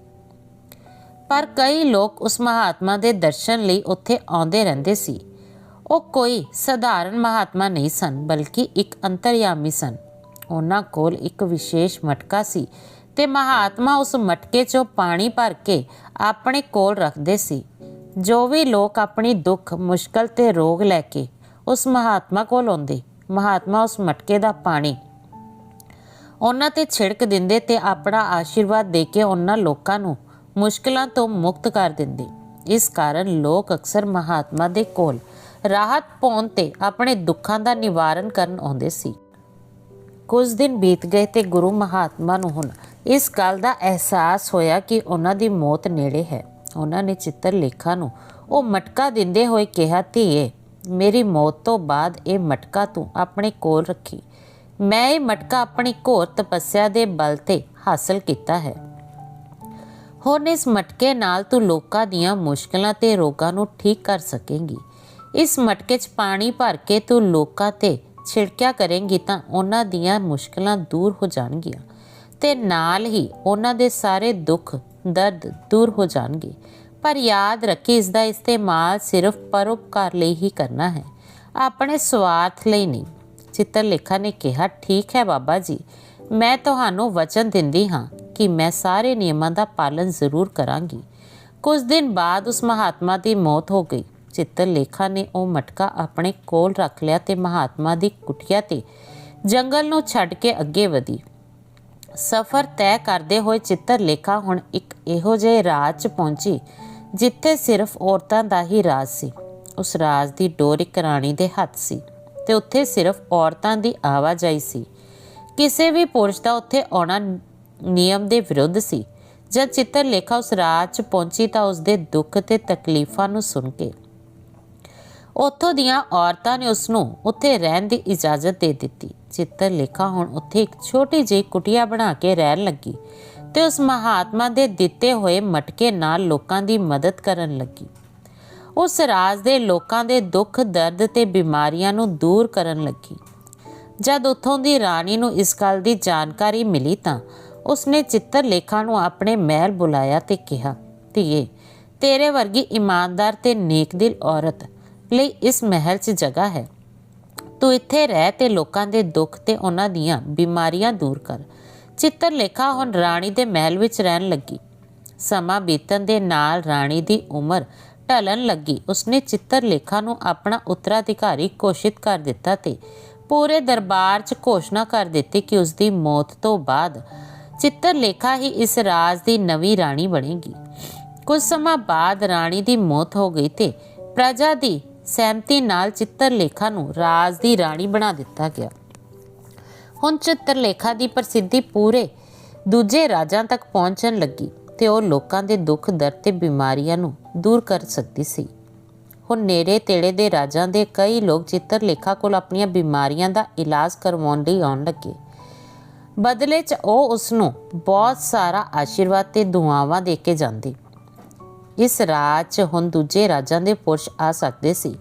ਪਰ ਕਈ ਲੋਕ ਉਸ ਮਹਾਤਮਾ ਦੇ ਦਰਸ਼ਨ ਲਈ ਉੱਥੇ ਆਉਂਦੇ ਰਹਿੰਦੇ ਸੀ। ਉਹ ਕੋਈ ਸਧਾਰਨ ਮਹਾਤਮਾ ਨਹੀਂ ਸਨ, ਬਲਕਿ ਇੱਕ ਅੰਤਰਯਾਮੀ ਸਨ। ਉਹਨਾਂ ਕੋਲ ਇੱਕ ਵਿਸ਼ੇਸ਼ ਮਟਕਾ ਸੀ ਤੇ ਮਹਾਤਮਾ ਉਸ ਮਟਕੇ 'ਚੋਂ ਪਾਣੀ ਭਰ ਕੇ ਆਪਣੇ ਕੋਲ ਰੱਖਦੇ ਸੀ। ਜੋ ਵੀ ਲੋਕ ਆਪਣੀ ਦੁੱਖ, ਮੁਸ਼ਕਲ ਤੇ ਰੋਗ ਲੈ ਕੇ ਉਸ ਮਹਾਤਮਾ ਕੋਲ ਆਉਂਦੇ, ਮਹਾਤਮਾ ਉਸ ਮਟਕੇ ਦਾ ਪਾਣੀ ਉਹਨਾਂ ਤੇ ਛਿੜਕ ਦਿੰਦੇ ਤੇ ਆਪਣਾ ਆਸ਼ੀਰਵਾਦ ਦੇ ਕੇ ਉਹਨਾਂ ਲੋਕਾਂ ਨੂੰ ਮੁਸ਼ਕਲਾਂ ਤੋਂ ਮੁਕਤ ਕਰ ਦਿੰਦੇ। ਇਸ ਕਾਰਨ ਲੋਕ ਅਕਸਰ ਮਹਾਤਮਾ ਦੇ ਕੋਲ ਰਾਹਤ ਪਾਉਣ ਤੇ ਆਪਣੇ ਦੁੱਖਾਂ ਦਾ ਨਿਵਾਰਨ ਕਰਨ ਆਉਂਦੇ ਸੀ। ਕੁਝ ਦਿਨ ਬੀਤ ਗਏ ਤੇ ਗੁਰੂ ਮਹਾਤਮਾ ਨੂੰ ਹੁਣ ਇਸ ਗੱਲ ਦਾ ਅਹਿਸਾਸ ਹੋਇਆ ਕਿ ਉਹਨਾਂ ਦੀ ਮੌਤ ਨੇੜੇ ਹੈ। ਉਹਨਾਂ ਨੇ ਚਿੱਤਰ ਲੇਖਾ ਨੂੰ ਉਹ ਮਟਕਾ ਦਿੰਦੇ ਹੋਏ ਕਿਹਾ, ਧੀਏ, ਮੇਰੀ ਮੌਤ ਤੋਂ ਬਾਅਦ ਇਹ ਮਟਕਾ ਤੂੰ ਆਪਣੇ ਕੋਲ ਰੱਖੀ। ਮੈਂ ਇਹ ਮਟਕਾ ਆਪਣੀ ਘੋਰ ਤਪੱਸਿਆ ਦੇ ਬਲ ਤੇ ਹਾਸਲ ਕੀਤਾ ਹੈ। ਹੁਣ ਇਸ ਮਟਕੇ ਨਾਲ ਤੂੰ ਲੋਕਾਂ ਦੀਆਂ ਮੁਸ਼ਕਲਾਂ ਤੇ ਰੋਗਾਂ ਨੂੰ ਠੀਕ ਕਰ ਸਕੇਂਗੀ। ਇਸ ਮਟਕੇ 'ਚ ਪਾਣੀ ਭਰ ਕੇ ਤੂੰ ਲੋਕਾਂ ਤੇ ਛਿੜਕਿਆ ਕਰੇਂਗੀ ਤਾਂ ਉਹਨਾਂ ਦੀਆਂ ਮੁਸ਼ਕਲਾਂ ਦੂਰ ਹੋ ਜਾਣਗੀਆਂ ਤੇ ਨਾਲ ਹੀ ਉਹਨਾਂ ਦੇ ਸਾਰੇ ਦੁੱਖ, ਦਰਦ ਦੂਰ ਹੋ ਜਾਣਗੇ। ਪਰ ਯਾਦ ਰੱਖੀ ਇਸ ਦਾ ਇਸਤੇਮਾਲ ਸਿਰਫ ਪਰਉਪਕਾਰ ਲਈ ਹੀ ਕਰਨਾ ਹੈ। ਆਪਣੇ ਸਵਾਰਥ ਲਈ ਨਹੀਂ। ਚਿੱਤਰ ਲੇਖਾ ਨੇ ਕਿਹਾ, ਠੀਕ ਹੈ ਬਾਬਾ ਜੀ, ਮੈਂ ਤੁਹਾਨੂੰ ਵਚਨ ਦਿੰਦੀ ਹਾਂ ਕਿ ਮੈਂ ਸਾਰੇ ਨਿਯਮਾਂ ਦਾ ਪਾਲਣ ਜ਼ਰੂਰ ਕਰਾਂਗੀ। ਕੁਝ ਦਿਨ ਬਾਅਦ ਉਸ ਮਹਾਤਮਾ ਦੀ ਮੌਤ ਹੋ ਗਈ। ਚਿੱਤਰ ਲੇਖਾ ਨੇ ਉਹ ਮਟਕਾ ਆਪਣੇ ਕੋਲ ਰੱਖ ਲਿਆ ਤੇ ਮਹਾਤਮਾ ਦੀ ਕੁਟਿਆ ਤੇ ਜੰਗਲ ਨੂੰ ਛੱਡ ਕੇ ਅੱਗੇ ਵਧੀ। ਸਫ਼ਰ ਤੈਅ ਕਰਦੇ ਹੋਏ ਚਿੱਤਰਲੇਖਾ ਹੁਣ ਇੱਕ ਇਹੋ ਜਿਹੇ ਰਾਜ 'ਚ ਪਹੁੰਚੀ, ਜਿੱਥੇ ਸਿਰਫ ਔਰਤਾਂ ਦਾ ਹੀ ਰਾਜ ਸੀ। ਉਸ ਰਾਜ ਦੀ ਡੋਰ ਇੱਕ ਰਾਣੀ ਦੇ ਹੱਥ ਸੀ ਤੇ ਉੱਥੇ ਸਿਰਫ ਔਰਤਾਂ ਦੀ ਆਵਾਜਾਈ ਸੀ। ਕਿਸੇ ਵੀ ਪੁਰਸ਼ ਦਾ ਉੱਥੇ ਆਉਣਾ ਨਿਯਮ ਦੇ ਵਿਰੁੱਧ ਸੀ। ਜਦ ਚਿੱਤਰਲੇਖਾ ਉਸ ਰਾਜ 'ਚ ਪਹੁੰਚੀ ਤਾਂ ਉਸ ਦੇ ਦੁੱਖ ਤੇ ਤਕਲੀਫਾਂ ਨੂੰ ਸੁਣ ਕੇ ਉੱਥੋਂ ਦੀਆਂ ਔਰਤਾਂ ਨੇ ਉਸ ਨੂੰ ਉੱਥੇ ਰਹਿਣ ਦੀ ਇਜਾਜ਼ਤ ਦੇ ਦਿੱਤੀ। ਚਿੱਤਰਲੇਖਾ ਹੁਣ ਉੱਥੇ ਇੱਕ ਛੋਟੀ ਜਿਹੀ ਕੁਟੀਆ ਬਣਾ ਕੇ ਰਹਿਣ ਲੱਗੀ ਤੇ ਉਸ ਮਹਾਤਮਾ ਦੇ ਦਿੱਤੇ ਹੋਏ ਮਟਕੇ ਨਾਲ ਲੋਕਾਂ ਦੀ ਮਦਦ ਕਰਨ ਲੱਗੀ। ਉਸ ਰਾਜ ਦੇ ਲੋਕਾਂ ਦੇ ਦੁੱਖ, ਦਰਦ ਤੇ ਬਿਮਾਰੀਆਂ ਨੂੰ ਦੂਰ ਕਰਨ ਲੱਗੀ। ਜਦ ਉੱਥੋਂ ਦੀ ਰਾਣੀ ਨੂੰ ਇਸ ਗੱਲ ਦੀ ਜਾਣਕਾਰੀ ਮਿਲੀ ਤਾਂ ਉਸਨੇ ਚਿੱਤਰਲੇਖਾ ਨੂੰ ਆਪਣੇ ਮਹਿਲ ਬੁਲਾਇਆ ਤੇ ਕਿਹਾ, ਧੀਏ, ਤੇਰੇ ਵਰਗੀ ਇਮਾਨਦਾਰ ਤੇ ਨੇਕਦਿਲ ਔਰਤ ਲਈ ਇਸ ਮਹਿਲ 'ਚ ਜਗ੍ਹਾ ਹੈ। ਤੂੰ ਇੱਥੇ ਰਹਿ ਤੇ ਲੋਕਾਂ ਦੇ ਦੁੱਖ ਤੇ ਉਹਨਾਂ ਦੀਆਂ ਬਿਮਾਰੀਆਂ ਦੂਰ ਕਰ। ਚਿੱਤਰਲੇਖਾ ਹੁਣ ਰਾਣੀ ਦੇ ਮਹਿਲ ਵਿੱਚ ਰਹਿਣ ਲੱਗੀ। ਸਮਾਂ ਬੀਤਣ ਦੇ ਨਾਲ ਰਾਣੀ ਦੀ ਉਮਰ ਢਲਣ ਲੱਗੀ। ਉਸਨੇ ਚਿੱਤਰਲੇਖਾ ਨੂੰ ਆਪਣਾ ਉੱਤਰਾਧਿਕਾਰੀ ਘੋਸ਼ਿਤ ਕਰ ਦਿੱਤਾ ਤੇ ਪੂਰੇ ਦਰਬਾਰ 'ਚ ਘੋਸ਼ਣਾ ਕਰ ਦਿੱਤੀ ਕਿ ਉਸ ਦੀ ਮੌਤ ਤੋਂ ਬਾਅਦ ਚਿੱਤਰਲੇਖਾ ਹੀ ਇਸ ਰਾਜ ਦੀ ਨਵੀਂ ਰਾਣੀ ਬਣੇਗੀ। ਕੁਝ ਸਮਾਂ ਬਾਅਦ ਰਾਣੀ ਦੀ ਮੌਤ ਹੋ ਗਈ ਤੇ ਪ੍ਰਜਾ ਦੀ ਸਹਿਮਤੀ ਨਾਲ ਚਿੱਤਰਲੇਖਾ ਨੂੰ ਰਾਜ ਦੀ ਰਾਣੀ ਬਣਾ ਦਿੱਤਾ ਗਿਆ। ਹੁਣ ਚਿੱਤਰਲੇਖਾ ਦੀ ਪ੍ਰਸਿੱਧੀ ਪੂਰੇ ਦੂਜੇ ਰਾਜਾਂ ਤੱਕ ਪਹੁੰਚਣ ਲੱਗੀ ਤੇ ਉਹ ਲੋਕਾਂ ਦੇ ਦੁੱਖ, ਦਰਦ ਤੇ ਬਿਮਾਰੀਆਂ ਨੂੰ ਦੂਰ ਕਰ ਸਕਦੀ ਸੀ। ਹੁਣ ਨੇੜੇ ਤੇੜੇ ਦੇ ਰਾਜਾਂ ਦੇ ਕਈ ਲੋਕ ਚਿੱਤਰਲੇਖਾ ਕੋਲ ਆਪਣੀਆਂ ਬਿਮਾਰੀਆਂ ਦਾ ਇਲਾਜ ਕਰਵਾਉਣ ਲਈ ਆਉਣ ਲੱਗੇ। ਬਦਲੇ 'ਚ ਉਹ ਉਸ ਨੂੰ ਬਹੁਤ ਸਾਰਾ ਆਸ਼ੀਰਵਾਦ ਤੇ ਦੁਆਵਾਂ ਦੇ ਕੇ ਜਾਂਦੀ। ਇਸ ਰਾਜ 'ਚ ਹੁਣ ਦੂਜੇ ਰਾਜਾਂ ਦੇ ਪੁਰਸ਼ ਆ ਸਕਦੇ ਸੀ,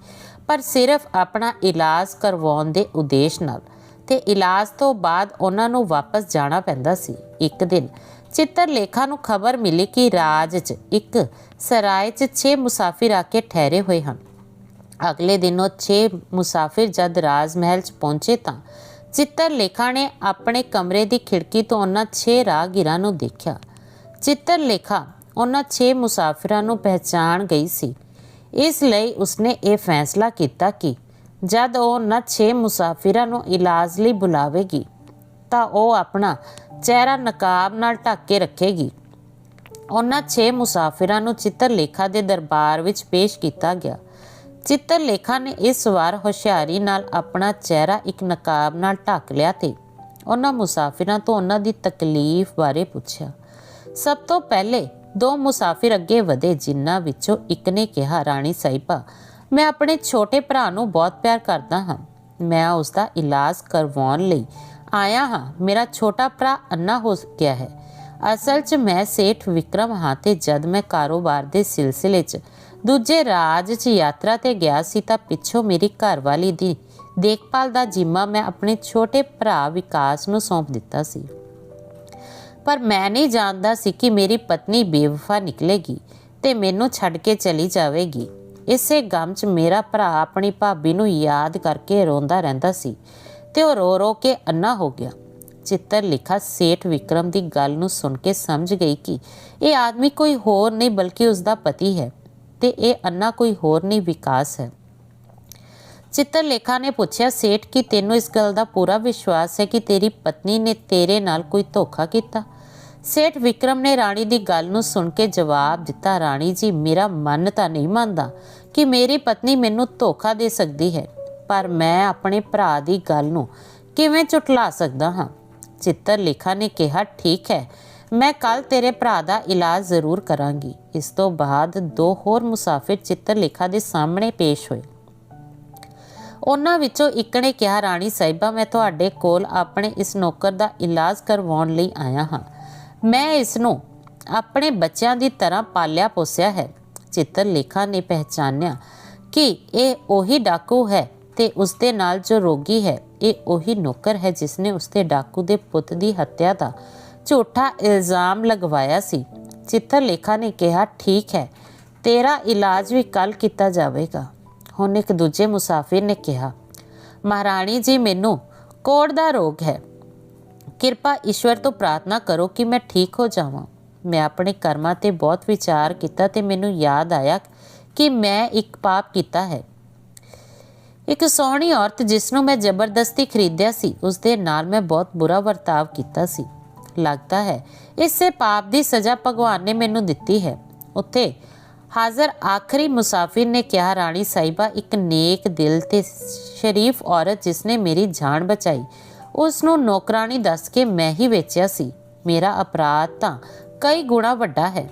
ਪਰ ਸਿਰਫ ਆਪਣਾ ਇਲਾਜ ਕਰਵਾਉਣ ਦੇ ਉਦੇਸ਼ ਨਾਲ ਤੇ ਇਲਾਜ ਤੋਂ ਬਾਅਦ ਉਹਨਾਂ ਨੂੰ ਵਾਪਸ ਜਾਣਾ ਪੈਂਦਾ ਸੀ। ਇੱਕ ਦਿਨ ਚਿੱਤਰ ਲੇਖਾ ਨੂੰ ਖਬਰ ਮਿਲੀ ਕਿ ਰਾਜ 'ਚ ਇੱਕ ਸਰਾਏ 'ਚ 6 ਮੁਸਾਫਿਰ ਆ ਕੇ ਠਹਿਰੇ ਹੋਏ ਹਨ। ਅਗਲੇ ਦਿਨ ਉਹ 6 ਮੁਸਾਫਿਰ ਜਦ ਰਾਜ ਮਹਿਲ 'ਚ ਪਹੁੰਚੇ ਤਾਂ ਚਿੱਤਰਲੇਖਾ ਨੇ ਆਪਣੇ ਕਮਰੇ ਦੀ ਖਿੜਕੀ ਤੋਂ ਉਹਨਾਂ 6 ਰਾਹਗੀਰਾਂ ਨੂੰ ਦੇਖਿਆ। ਚਿੱਤਰਲੇਖਾ ਉਹਨਾਂ 6 ਮੁਸਾਫਿਰਾਂ ਨੂੰ ਪਹਿਚਾਣ ਗਈ ਸੀ। ਇਸ ਲਈ ਉਸਨੇ ਇਹ ਫੈਸਲਾ ਕੀਤਾ ਕਿ ਜਦ ਉਹ ਉਹਨਾਂ 6 ਮੁਸਾਫਿਰਾਂ ਨੂੰ ਇਲਾਜ ਲਈ ਬੁਲਾਵੇਗੀ, ਤਾਂ ਉਹ ਆਪਣਾ ਚਿਹਰਾ ਨਕਾਬ ਨਾਲ ਢੱਕ ਕੇ ਰੱਖੇਗੀ। ਉਹਨਾਂ 6 ਮੁਸਾਫਿਰਾਂ ਨੂੰ ਚਿੱਤਰਲੇਖਾ ਦੇ ਦਰਬਾਰ ਵਿੱਚ ਪੇਸ਼ ਕੀਤਾ ਗਿਆ। ਚਿੱਤਰਲੇਖਾ ਨੇ ਇਸ ਵਾਰ ਹੁਸ਼ਿਆਰੀ ਨਾਲ ਆਪਣਾ ਚਿਹਰਾ ਇੱਕ ਨਕਾਬ ਨਾਲ ਢੱਕ ਲਿਆ ਤੇ ਉਹਨਾਂ ਮੁਸਾਫਿਰਾਂ ਤੋਂ ਉਹਨਾਂ ਦੀ ਤਕਲੀਫ ਬਾਰੇ ਪੁੱਛਿਆ। ਸਭ ਤੋਂ ਪਹਿਲੇ ਦੋ ਮੁਸਾਫਿਰ ਅੱਗੇ ਵਧੇ, ਜਿਨ੍ਹਾਂ ਵਿੱਚੋਂ ਇੱਕ ਨੇ ਕਿਹਾ, ਰਾਣੀ ਸਾਹਿਬਾ, ਮੈਂ ਆਪਣੇ ਛੋਟੇ ਭਰਾ ਨੂੰ ਬਹੁਤ ਪਿਆਰ ਕਰਦਾ ਹਾਂ। ਮੈਂ ਉਸ ਦਾ ਇਲਾਜ ਕਰਵਾਉਣ ਲਈ ਆਇਆ ਹਾਂ। ਮੇਰਾ ਛੋਟਾ ਭਰਾ ਅੰਨਾ ਹੋ ਗਿਆ ਹੈ। ਅਸਲ 'ਚ ਮੈਂ ਸੇਠ ਵਿਕਰਮ ਹਾਂ ਤੇ ਜਦ ਮੈਂ ਕਾਰੋਬਾਰ ਦੇ ਸਿਲਸਿਲੇ 'ਚ ਦੂਜੇ ਰਾਜ 'ਚ ਯਾਤਰਾ ਤੇ ਗਿਆ ਸੀ ਤਾਂ ਪਿੱਛੋਂ ਮੇਰੀ ਘਰਵਾਲੀ ਦੀ ਦੇਖਭਾਲ ਦਾ ਜ਼ਿੰਮਾ ਮੈਂ ਆਪਣੇ ਛੋਟੇ ਭਰਾ ਵਿਕਾਸ ਨੂੰ ਸੌਂਪ ਦਿੱਤਾ ਸੀ। ਪਰ ਮੈਂ ਨਹੀਂ ਜਾਣਦਾ ਸੀ ਕਿ ਮੇਰੀ ਪਤਨੀ ਬੇਵਫਾ ਨਿਕਲੇਗੀ ਤੇ ਮੈਨੂੰ ਛੱਡ ਕੇ ਚਲੀ ਜਾਵੇਗੀ। ਇਸੇ ਗਮ 'ਚ ਮੇਰਾ ਭਰਾ ਆਪਣੀ ਭਾਬੀ ਨੂੰ ਯਾਦ ਕਰਕੇ ਰੋਂਦਾ ਰਹਿੰਦਾ ਸੀ ਤੇ ਉਹ ਰੋ ਰੋ ਕੇ ਅੰਨਾ ਹੋ ਗਿਆ। ਚਿੱਤਰ ਲਿਖਾ ਸੇਠ ਵਿਕਰਮ ਦੀ ਗੱਲ ਨੂੰ ਸੁਣ ਕੇ ਸਮਝ ਗਈ ਕਿ ਇਹ ਆਦਮੀ ਕੋਈ ਹੋਰ ਨਹੀਂ ਬਲਕਿ ਉਸ ਦਾ ਪਤੀ ਹੈ ਤੇ ਇਹ ਅੰਨਾ ਕੋਈ ਹੋਰ ਨਹੀਂ ਵਿਕਾਸ ਹੈ। ਚਿੱਤਰ ਲੇਖਾ ਨੇ ਪੁੱਛਿਆ, ਸੇਠ, ਕਿ ਤੈਨੂੰ ਇਸ ਗੱਲ ਦਾ ਪੂਰਾ ਵਿਸ਼ਵਾਸ ਹੈ ਕਿ ਤੇਰੀ ਪਤਨੀ ਨੇ ਤੇਰੇ ਨਾਲ ਕੋਈ ਧੋਖਾ ਕੀਤਾ? ਸੇਠ ਵਿਕਰਮ ਨੇ ਰਾਣੀ ਦੀ ਗੱਲ ਨੂੰ ਸੁਣ ਕੇ ਜਵਾਬ ਦਿੱਤਾ, ਰਾਣੀ ਜੀ, ਮੇਰਾ ਮਨ ਤਾਂ ਨਹੀਂ ਮੰਨਦਾ ਕਿ ਮੇਰੀ ਪਤਨੀ ਮੈਨੂੰ ਧੋਖਾ ਦੇ ਸਕਦੀ ਹੈ, ਪਰ ਮੈਂ ਆਪਣੇ ਭਰਾ ਦੀ ਗੱਲ ਨੂੰ ਕਿਵੇਂ ਝੁਟਲਾ ਸਕਦਾ ਹਾਂ? ਚਿੱਤਰ ਲਿਖਾ ਨੇ ਕਿਹਾ, ਠੀਕ ਹੈ, ਮੈਂ ਕੱਲ ਤੇਰੇ ਭਰਾ ਦਾ ਇਲਾਜ ਜ਼ਰੂਰ ਕਰਾਂਗੀ। ਇਸ ਤੋਂ ਬਾਅਦ ਦੋ ਹੋਰ ਮੁਸਾਫਿਰ ਚਿੱਤਰ ਲਿਖਾ ਦੇ ਸਾਹਮਣੇ ਪੇਸ਼ ਹੋਏ। ਉਹਨਾਂ ਵਿੱਚੋਂ ਇੱਕ ਨੇ ਕਿਹਾ, ਰਾਣੀ ਸਾਹਿਬਾ, ਮੈਂ ਤੁਹਾਡੇ ਕੋਲ ਆਪਣੇ ਇਸ ਨੌਕਰ ਦਾ ਇਲਾਜ ਕਰਵਾਉਣ ਲਈ ਆਇਆ ਹਾਂ। ਮੈਂ ਇਸ ਨੂੰ ਆਪਣੇ ਬੱਚਿਆਂ ਦੀ ਤਰ੍ਹਾਂ ਪਾਲਿਆ ਪੋਸਿਆ ਹੈ। ਚਿੱਤਰ ਲੇਖਾ ਨੇ ਪਹਿਚਾਨਿਆ ਕਿ ਇਹ ਉਹੀ ਡਾਕੂ ਹੈ ਤੇ ਉਸ ਦੇ ਨਾਲ ਜੋ ਰੋਗੀ ਹੈ, ਇਹ ਉਹੀ ਨੌਕਰ ਹੈ ਜਿਸ ਨੇ ਉਸ ਤੇ ਡਾਕੂ ਦੇ ਪੁੱਤ ਦੀ ਹੱਤਿਆ ਦਾ ਝੂਠਾ ਇਲਜ਼ਾਮ ਲਗਵਾਇਆ ਸੀ। ਚਿੱਤਰ ਲੇਖਾ ਨੇ ਕਿਹਾ, ਠੀਕ ਹੈ, ਤੇਰਾ ਇਲਾਜ ਵੀ ਕੱਲ ਕੀਤਾ ਜਾਵੇਗਾ। ਹੁਣ ਇੱਕ ਦੂਜੇ ਮੁਸਾਫਿਰ ਨੇ ਕਿਹਾ, ਮਹਾਰਾਣੀ ਜੀ, ਮੈਨੂੰ ਕੋੜ ਦਾ ਰੋਗ ਹੈ। ਕਿਰਪਾ ਈਸ਼ਵਰ ਤੋਂ ਪ੍ਰਾਰਥਨਾ ਕਰੋ ਕਿ ਮੈਂ ਠੀਕ ਹੋ ਜਾਵਾਂ। ਮੈਂ ਆਪਣੇ ਕਰਮਾਂ ਤੇ ਬਹੁਤ ਵਿਚਾਰ ਕੀਤਾ ਤੇ ਮੈਨੂੰ ਯਾਦ ਆਇਆ ਕਿ ਮੈਂ ਇੱਕ ਪਾਪ ਕੀਤਾ ਹੈ। ਇੱਕ ਸੋਹਣੀ ਔਰਤ ਜਿਸ ਨੂੰ ਮੈਂ ਜ਼ਬਰਦਸਤੀ ਖਰੀਦਿਆ ਸੀ ਉਸ ਦੇ ਨਾਲ ਮੈਂ ਬਹੁਤ ਬੁਰਾ ਵਰਤਾਵ ਕੀਤਾ ਸੀ। ਲੱਗਦਾ ਹੈ, ਇਸੇ ਪਾਪ ਦੀ ਸਜ਼ਾ ਭਗਵਾਨ ਨੇ ਮੈਨੂੰ ਦਿੱਤੀ ਹੈ। ਉੱਥੇ ਹਾਜ਼ਰ ਆਖਰੀ ਮੁਸਾਫਿਰ ਨੇ ਕਿਹਾ, ਰਾਣੀ ਸਾਹਿਬਾ ਇੱਕ ਨੇਕ ਦਿਲ ਤੇ ਸ਼ਰੀਫ ਔਰਤ ਜਿਸ ਨੇ ਮੇਰੀ ਜਾਨ ਬਚਾਈ ਉਸ ਨੂੰ ਨੌਕਰਾਨੀ ਦੱਸ ਕੇ ਮੈਂ ਹੀ ਵੇਚਿਆ ਸੀ। ਮੇਰਾ ਅਪਰਾਧ ਤਾਂ ਕਈ ਗੁਣਾ ਵੱਡਾ ਹੈ।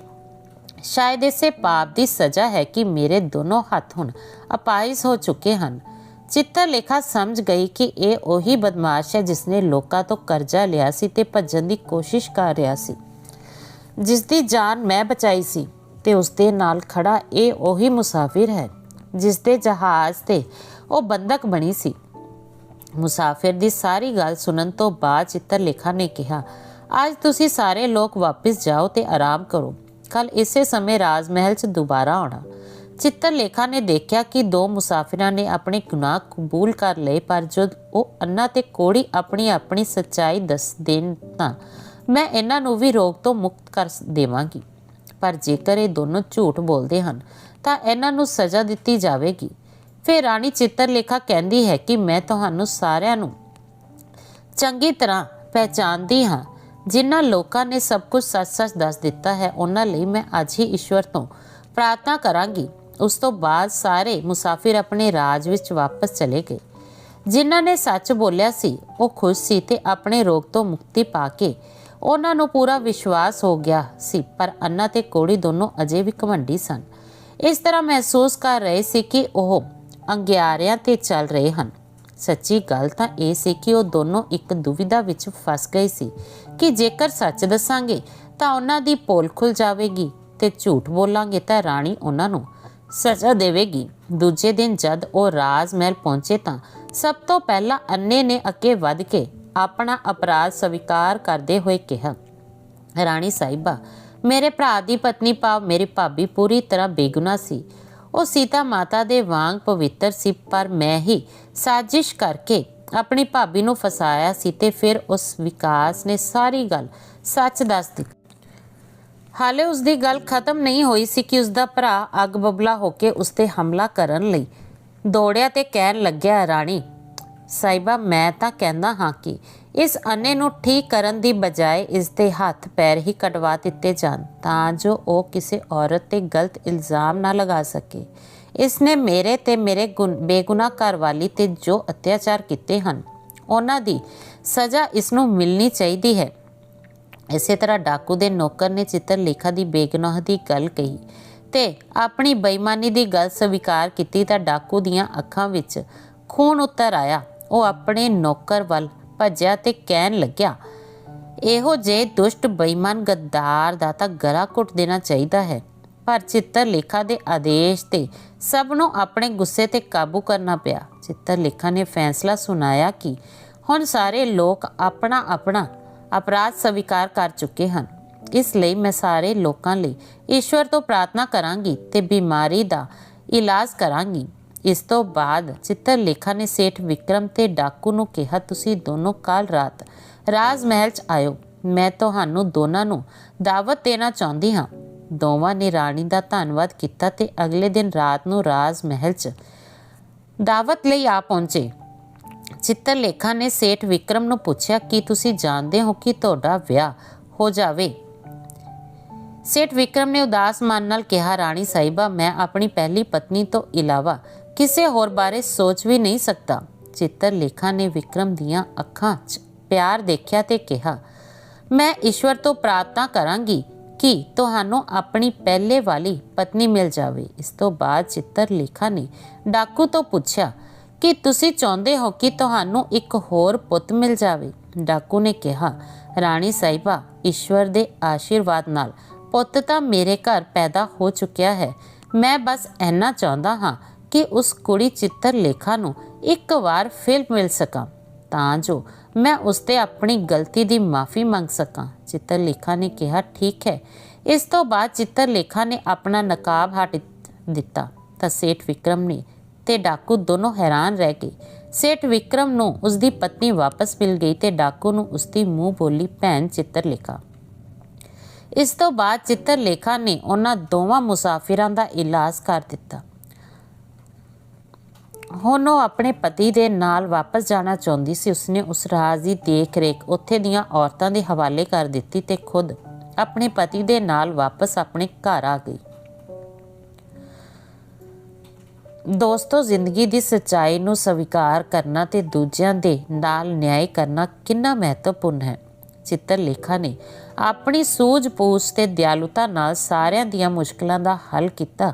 ਸ਼ਾਇਦ ਇਸੇ ਪਾਪ ਦੀ ਸਜ਼ਾ ਹੈ ਕਿ ਮੇਰੇ ਦੋਨੋਂ ਹੱਥ ਹੁਣ ਅਪਾਇਜ ਹੋ ਚੁੱਕੇ ਹਨ। ਚਿੱਤਰ ਲੇਖਾ ਸਮਝ ਗਈ ਕਿ ਇਹ ਉਹੀ ਬਦਮਾਸ਼ ਹੈ ਜਿਸਨੇ ਲੋਕਾਂ ਤੋਂ ਕਰਜ਼ਾ ਲਿਆ ਸੀ ਤੇ ਭੱਜਣ ਦੀ ਕੋਸ਼ਿਸ਼ ਕਰ ਰਿਹਾ ਸੀ। ਜਿਸ ਦੀ ਜਾਨ ਮੈਂ ਬਚਾਈ ਸੀ ਤੇ ਉਸ ਦੇ ਨਾਲ ਖੜਾ ਇਹ ਉਹੀ ਮੁਸਾਫਿਰ ਹੈ ਜਿਸ ਦੇ ਜਹਾਜ਼ ਤੇ ਉਹ ਬੰਦਕ ਬਣੀ ਸੀ। ਮੁਸਾਫਿਰ ਦੀ ਸਾਰੀ ਗੱਲ ਸੁਣਨ ਤੋਂ ਬਾਅਦ ਚਿੱਤਰਲੇਖਾ ਨੇ ਕਿਹਾ, ਅੱਜ ਤੁਸੀਂ ਸਾਰੇ ਲੋਕ ਵਾਪਸ ਜਾਓ ਤੇ ਆਰਾਮ ਕਰੋ। ਕੱਲ ਇਸੇ ਸਮੇਂ ਰਾਜ ਮਹਿਲ 'ਚ ਦੁਬਾਰਾ ਆਉਣਾ। ਚਿੱਤਰਲੇਖਾ ਨੇ ਦੇਖਿਆ ਕਿ ਦੋ ਮੁਸਾਫਿਰਾਂ ਨੇ ਆਪਣੇ ਗੁਨਾਹ ਕਬੂਲ ਕਰ ਲਏ, ਪਰ ਜਦ ਉਹ ਅੰਨਾ ਤੇ ਕੋੜੀ ਆਪਣੀ ਆਪਣੀ ਸੱਚਾਈ ਦੱਸ ਦੇਣ ਤਾਂ ਮੈਂ ਇਹਨਾਂ ਨੂੰ ਵੀ ਰੋਗ ਤੋਂ ਮੁਕਤ ਕਰ ਦੇਵਾਂਗੀ। ਪਰ ਜੇਕਰ ਇਹ ਦੋਨੋਂ ਝੂਠ ਬੋਲਦੇ ਹਨ, ਤਾਂ ਇਹਨਾਂ ਨੂੰ ਸਜ਼ਾ ਦਿੱਤੀ ਜਾਵੇਗੀ। ਫਿਰ ਰਾਣੀ ਚਿੱਤਰਲੇਖਾ ਕਹਿੰਦੀ ਹੈ ਕਿ ਮੈਂ ਤੁਹਾਨੂੰ ਸਾਰਿਆਂ ਨੂੰ ਚੰਗੀ ਤਰ੍ਹਾਂ ਪਹਿਚਾਨਦੀ ਹਾਂ। ਜਿਨ੍ਹਾਂ ਲੋਕਾਂ ਨੇ ਸਭ ਕੁਝ ਸੱਚ-ਸੱਚ ਦੱਸ ਦਿੱਤਾ ਹੈ, ਉਹਨਾਂ ਲਈ ਮੈਂ ਅੱਜ ਹੀ ਈਸ਼ਵਰ ਤੋਂ ਪ੍ਰਾਰਥਨਾ ਕਰਾਂਗੀ। ਉਸ ਤੋਂ ਬਾਅਦ ਸਾਰੇ ਮੁਸਾਫਿਰ ਆਪਣੇ ਰਾਜ ਵਿੱਚ ਵਾਪਸ ਚਲੇ ਗਏ। ਜਿਨ੍ਹਾਂ ਨੇ ਸੱਚ ਬੋਲਿਆ ਸੀ, ਉਹ ਖੁਸ਼ ਸੀ ਤੇ ਆਪਣੇ ਰੋਗ ਤੋਂ ਮੁਕਤੀ ਪਾ ਕੇ ਉਹਨਾਂ ਨੂੰ ਪੂਰਾ ਵਿਸ਼ਵਾਸ ਹੋ ਗਿਆ ਸੀ, ਪਰ ਅੰਨਾ ਤੇ ਕੋੜੀ ਦੋਨੋਂ ਅਜੇ ਵੀ ਘਮੰਡੀ ਸਨ। ਇਸ ਤਰ੍ਹਾਂ ਮਹਿਸੂਸ ਕਰ ਰਹੇ ਸੀ ਕਿ ਉਹ ਅੰਗਿਆਰਿਆਂ ਤੇ ਚੱਲ ਰਹੇ ਹਨ। ਸੱਚੀ ਗੱਲ ਤਾਂ ਇਹ ਸੀ ਕਿ ਉਹ ਦੋਨੋਂ ਇੱਕ ਦੁਵਿਧਾ ਵਿੱਚ ਫਸ ਗਏ ਸੀ ਕਿ ਜੇਕਰ ਸੱਚ ਦੱਸਾਂਗੇ ਤਾਂ ਉਹਨਾਂ ਦੀ ਪੋਲ ਖੁੱਲ ਜਾਵੇਗੀ ਤੇ ਝੂਠ ਬੋਲਾਂਗੇ ਤਾਂ ਰਾਣੀ ਉਹਨਾਂ ਨੂੰ ਸਜ਼ਾ ਦੇਵੇਗੀ। ਦੂਜੇ ਦਿਨ ਜਦ ਉਹ ਰਾਜ ਮਹਿਲ ਪਹੁੰਚੇ ਤਾਂ ਸਭ ਤੋਂ ਪਹਿਲਾਂ ਅੰਨੇ ਨੇ ਅੱਗੇ ਵੱਧ ਕੇ ਆਪਣਾ ਅਪਰਾਧ ਸਵੀਕਾਰ ਕਰਦੇ ਹੋਏ ਕਿਹਾ, ਰਾਣੀ ਸਾਹਿਬਾ, ਮੇਰੇ ਭਰਾ ਦੀ ਪਤਨੀ ਭਾਵ ਮੇਰੀ ਭਾਬੀ ਪੂਰੀ ਤਰ੍ਹਾਂ ਬੇਗੁਨਾਹ ਸੀ। ਉਹ ਸੀਤਾ ਮਾਤਾ ਦੇ ਵਾਂਗ ਪਵਿੱਤਰ ਸੀ, ਪਰ ਮੈਂ ਹੀ ਸਾਜ਼ਿਸ਼ ਕਰਕੇ ਆਪਣੀ ਭਾਬੀ ਨੂੰ ਫਸਾਇਆ ਸੀ ਤੇ ਫਿਰ ਉਸ ਵਿਕਾਸ ਨੇ ਸਾਰੀ ਗੱਲ ਸੱਚ ਦੱਸ ਦਿੱਤੀ। ਹਾਲੇ ਉਸ ਦੀ ਗੱਲ ਖਤਮ ਨਹੀਂ ਹੋਈ ਸੀ ਕਿ ਉਸ ਦਾ ਭਰਾ ਅੱਗ ਬਬਲਾ ਹੋ ਕੇ ਉਸ ਤੇ ਹਮਲਾ ਕਰਨ ਲਈ ਦੌੜਿਆ ਤੇ ਕਹਿਣ ਲੱਗਿਆ, ਰਾਣੀ, ਸਾਹਿਬਾ, ਮੈਂ ਤਾਂ ਕਹਿੰਦਾ ਹਾਂ ਕਿ ਇਸ ਅੰਨੇ ਨੂੰ ਠੀਕ ਕਰਨ ਦੀ ਬਜਾਏ ਇਸ ਦੇ ਹੱਥ ਪੈਰ ਹੀ ਕਟਵਾ ਦਿੱਤੇ ਜਾਣ ਤਾਂ ਜੋ ਉਹ ਕਿਸੇ ਔਰਤ ਤੇ ਗਲਤ ਇਲਜ਼ਾਮ ਨਾ ਲਗਾ ਸਕੇ। ਇਸ ਨੇ ਮੇਰੇ ਤੇ ਮੇਰੇ ਗੁਨ- ਬੇਗੁਨਾਹ ਘਰਵਾਲੀ ਤੇ ਜੋ ਅਤਿਆਚਾਰ ਕੀਤੇ ਹਨ, ਉਹਨਾਂ ਦੀ ਸਜ਼ਾ ਇਸ ਨੂੰ ਮਿਲਣੀ ਚਾਹੀਦੀ ਹੈ। ਇਸੇ ਤਰ੍ਹਾਂ ਡਾਕੂ ਦੇ ਨੌਕਰ ਨੇ ਚਿੱਤਰ ਲੇਖਾ ਦੀ ਬੇਗੁਨਾਹ ਦੀ ਗੱਲ ਕਹੀ ਤੇ ਆਪਣੀ ਬੇਈਮਾਨੀ ਦੀ ਗੱਲ ਸਵੀਕਾਰ ਕੀਤੀ ਤਾਂ ਡਾਕੂ ਦੀਆਂ ਅੱਖਾਂ ਵਿੱਚ ਖੂਨ ਉਤਰ ਆਇਆ। ਉਹ ਆਪਣੇ ਨੌਕਰ ਵੱਲ ਭੱਜਿਆ ਤੇ ਕਹਿਣ ਲੱਗਿਆ, ਇਹੋ ਜੇ ਦੁਸ਼ਟ ਬੇਈਮਾਨ ਗੱਦਾਰ ਦਾ ਤਾਂ ਗਲਾ ਘੁੱਟ ਦੇਣਾ ਚਾਹੀਦਾ ਹੈ। ਪਰ ਚਿੱਤਰ ਲੇਖਾ ਦੇ ਆਦੇਸ਼ ਤੇ ਸਭ ਨੂੰ ਆਪਣੇ ਗੁੱਸੇ ਤੇ ਕਾਬੂ ਕਰਨਾ ਪਿਆ। ਚਿੱਤਰ ਲੇਖਾ ਨੇ ਫੈਸਲਾ ਸੁਣਾਇਆ ਕਿ ਹੁਣ ਸਾਰੇ ਲੋਕ ਆਪਣਾ ਆਪਣਾ ਅਪਰਾਧ ਸਵੀਕਾਰ ਕਰ ਚੁੱਕੇ ਹਨ। ਇਸ ਲਈ ਮੈਂ ਸਾਰੇ ਲੋਕਾਂ ਲਈ ਈਸ਼ਵਰ ਤੋਂ ਪ੍ਰਾਰਥਨਾ ਕਰਾਂਗੀ ਤੇ ਬਿਮਾਰੀ ਦਾ ਇਲਾਜ ਕਰਾਂਗੀ। ਇਸ ਤੋਂ ਬਾਅਦ ਚਿੱਤਰ ਲੇਖਾ ਨੇ ਸੇਠ ਵਿਕਰਮ ਤੇ ਡਾਕੂ ਨੂੰ ਕਿਹਾ, ਤੁਸੀਂ ਦੋਨੋਂ ਕੱਲ ਰਾਤ ਰਾਜ ਮਹਿਲ 'ਚ ਆਇਓ। ਮੈਂ ਤੁਹਾਨੂੰ ਦੋਨਾਂ ਨੂੰ ਦਾਵਤ ਦੇਣਾ ਚਾਹੁੰਦੀ ਹਾਂ। ਦੋਵਾਂ ਨੇ ਰਾਣੀ ਦਾ ਧੰਨਵਾਦ ਕੀਤਾ ਤੇ ਅਗਲੇ ਦਿਨ ਰਾਤ ਨੂੰ ਰਾਜ ਮਹਿਲ 'ਚ ਦਾਵਤ ਲਈ ਆ ਪਹੁੰਚੇ। ਚਿੱਤਰ ਲੇਖਾ ਨੇ ਸੇਠ ਵਿਕਰਮ ਨੂੰ ਪੁੱਛਿਆ, ਕਿ ਤੁਸੀਂ ਜਾਣਦੇ ਹੋ ਕਿ ਤੁਹਾਡਾ ਵਿਆਹ ਹੋ ਜਾਵੇ? ਸੇਠ ਵਿਕਰਮ ਨੇ ਉਦਾਸ ਮਨ ਨਾਲ ਕਿਹਾ, ਰਾਣੀ ਸਾਹਿਬਾ, ਮੈਂ ਆਪਣੀ ਪਹਿਲੀ ਪਤਨੀ ਤੋਂ ਇਲਾਵਾ ਕਿਸੇ ਹੋਰ ਬਾਰੇ ਸੋਚ ਵੀ ਨਹੀਂ ਸਕਦਾ। ਚਿੱਤਰ ਲੇਖਾ ਨੇ ਵਿਕਰਮ ਦੀਆਂ ਅੱਖਾਂ 'ਚ ਪਿਆਰ ਦੇਖਿਆ ਤੇ ਕਿਹਾ, ਮੈਂ ਈਸ਼ਵਰ ਤੋਂ ਪ੍ਰਾਰਥਨਾ ਕਰਾਂਗੀ ਕਿ ਤੁਹਾਨੂੰ ਆਪਣੀ ਪਹਿਲੇ ਵਾਲੀ ਪਤਨੀ ਮਿਲ ਜਾਵੇ। ਇਸ ਤੋਂ ਬਾਅਦ ਚਿੱਤਰ ਲੇਖਾ ਨੇ ਡਾਕੂ ਤੋਂ ਪੁੱਛਿਆ, ਕਿ ਤੁਸੀਂ ਚਾਹੁੰਦੇ ਹੋ ਕਿ ਤੁਹਾਨੂੰ ਇੱਕ ਹੋਰ ਪੁੱਤ ਮਿਲ ਜਾਵੇ? ਡਾਕੂ ਨੇ ਕਿਹਾ, ਰਾਣੀ ਸਾਹਿਬਾ, ਈਸ਼ਵਰ ਦੇ ਆਸ਼ੀਰਵਾਦ ਨਾਲ ਪੁੱਤ ਤਾਂ ਮੇਰੇ ਘਰ ਪੈਦਾ ਹੋ ਚੁੱਕਿਆ ਹੈ। ਮੈਂ ਬਸ ਇੰਨਾ ਚਾਹੁੰਦਾ ਹਾਂ ਕਿ ਉਸ ਕੁੜੀ ਚਿੱਤਰ ਲੇਖਾ ਨੂੰ ਇੱਕ ਵਾਰ ਫਿਰ ਮਿਲ ਸਕਾਂ, ਤਾਂ ਜੋ ਮੈਂ ਉਸ ਤੇ ਆਪਣੀ ਗਲਤੀ ਦੀ ਮਾਫੀ ਮੰਗ ਸਕਾਂ। ਚਿੱਤਰ ਲੇਖਾ ਨੇ ਕਿਹਾ, ਠੀਕ ਹੈ। ਇਸ ਤੋਂ ਬਾਅਦ ਚਿੱਤਰ ਲੇਖਾ ਨੇ ਆਪਣਾ ਨਕਾਬ ਹਟ ਦਿੱਤਾ। ਤਾਂ ਸੇਠ ਵਿਕਰਮ ਨੇ ਤੇ ਡਾਕੂ ਦੋਨੋਂ ਹੈਰਾਨ ਰਹਿ ਗਏ। ਸੇਠ ਵਿਕਰਮ ਨੂੰ ਉਸ ਦੀ ਪਤਨੀ ਵਾਪਸ ਮਿਲ ਗਈ ਤੇ ਡਾਕੂ ਨੂੰ ਉਸ ਦੀ ਮੂੰਹ ਬੋਲੀ, ਭੈਣ ਚਿੱਤਰ ਲੇਖਾ ਇਸ ਤੋਂ ਬਾਅਦ ਚਿੱਤਰ ਲੇਖਾ ਨੇ ਉਹਨਾਂ ਦੋਵਾਂ ਮੁਸਾਫਿਰਾਂ ਦਾ ਇਲਾਜ ਕਰ ਦਿੱਤਾ। ਹੁਣ ਉਹ ਆਪਣੇ ਪਤੀ ਦੇ ਨਾਲ ਵਾਪਸ ਜਾਣਾ ਚਾਹੁੰਦੀ ਸੀ। ਉਸਨੇ ਉਸ ਰਾਜ ਦੀ ਦੇਖ-ਰੇਖ ਉੱਥੇ ਦੀਆਂ ਔਰਤਾਂ ਦੇ ਹਵਾਲੇ ਕਰ ਦਿੱਤੀ ਤੇ ਖੁਦ ਆਪਣੇ ਪਤੀ ਦੇ ਨਾਲ ਵਾਪਸ ਆਪਣੇ ਘਰ ਆ ਗਈ। ਦੋਸਤੋ, ਜ਼ਿੰਦਗੀ ਦੀ ਸੱਚਾਈ ਨੂੰ ਸਵੀਕਾਰ ਕਰਨਾ ਤੇ ਦੂਜਿਆਂ ਦੇ ਨਾਲ ਨਿਆਂ ਕਰਨਾ ਕਿੰਨਾ ਮਹੱਤਵਪੂਰਨ ਹੈ। ਚਿੱਤਰਲੇਖਾ ਨੇ ਆਪਣੀ ਸੂਝ-ਬੂਝ ਤੇ ਦਿਆਲੁਤਾ ਨਾਲ ਸਾਰਿਆਂ ਦੀਆਂ ਮੁਸ਼ਕਲਾਂ ਦਾ ਹੱਲ ਕੀਤਾ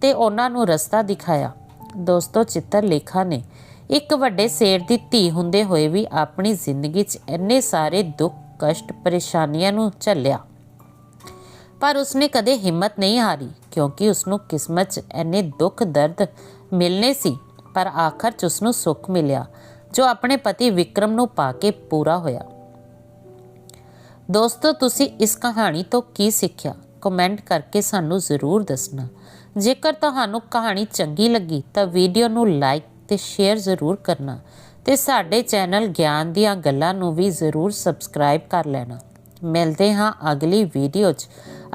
ਤੇ ਉਹਨਾਂ ਨੂੰ ਰਸਤਾ ਦਿਖਾਇਆ। ਦੋਸਤੋ ਚਿੱਤਰ ਲੇਖਾ ਨੇ, ਇੱਕ ਵੱਡੇ ਸੇਠ ਦੀ ਧੀ ਹੁੰਦੇ ਹੋਏ ਵੀ ਆਪਣੀ ਜ਼ਿੰਦਗੀ 'ਚ ਇੰਨੇ ਸਾਰੇ ਦੁੱਖ, ਕਸ਼ਟ, ਪਰੇਸ਼ਾਨੀਆਂ ਨੂੰ ਝੱਲਿਆ। ਪਰ ਉਸਨੇ ਕਦੇ ਹਿੰਮਤ ਨਹੀਂ ਹਾਰੀ, ਕਿਉਂਕਿ ਉਸਨੂੰ ਕਿਸਮਤ 'ਚ ਇੰਨੇ ਦੁੱਖ, ਦਰਦ ਮਿਲਨੇ ਸੀ, ਪਰ ਆਖਰ 'ਚ ਉਸਨੂੰ ਸੁੱਖ ਮਿਲਿਆ, ਜੋ ਆਪਣੇ ਪਤੀ ਵਿਕਰਮ ਨੂੰ ਪਾ ਕੇ ਪੂਰਾ ਹੋਇਆ। ਦੋਸਤੋ, ਤੁਸੀਂ ਇਸ ਕਹਾਣੀ ਤੋਂ ਕੀ ਸਿੱਖਿਆ? ਕਮੈਂਟ ਕਰਕੇ ਸਾਨੂੰ ਜ਼ਰੂਰ ਦੱਸਣਾ। ਜੇਕਰ ਤੁਹਾਨੂੰ ਕਹਾਣੀ ਚੰਗੀ ਲੱਗੀ ਤਾਂ ਵੀਡੀਓ ਨੂੰ ਲਾਈਕ ਤੇ ਸ਼ੇਅਰ ਜ਼ਰੂਰ ਕਰਨਾ ਤੇ ਸਾਡੇ ਚੈਨਲ ਗਿਆਨ ਦੀਆਂ ਗੱਲਾਂ ਨੂੰ ਵੀ ਜ਼ਰੂਰ ਸਬਸਕ੍ਰਾਈਬ ਕਰ ਲੈਣਾ। ਮਿਲਦੇ ਹਾਂ ਅਗਲੀ ਵੀਡੀਓ 'ਚ।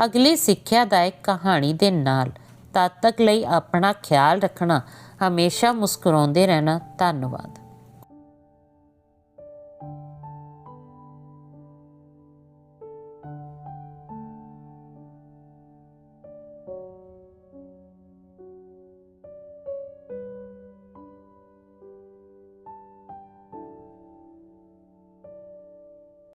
ਅਗਲੀ ਸਿੱਖਿਆਦਾਇਕ ਕਹਾਣੀ ਦੇ ਨਾਲ। ਤਦ ਤੱਕ ਲਈ ਆਪਣਾ ਖਿਆਲ ਰੱਖਣਾ। ਹਮੇਸ਼ਾ ਮੁਸਕਰਾਉਂਦੇ ਰਹਿਣਾ। ਧੰਨਵਾਦ।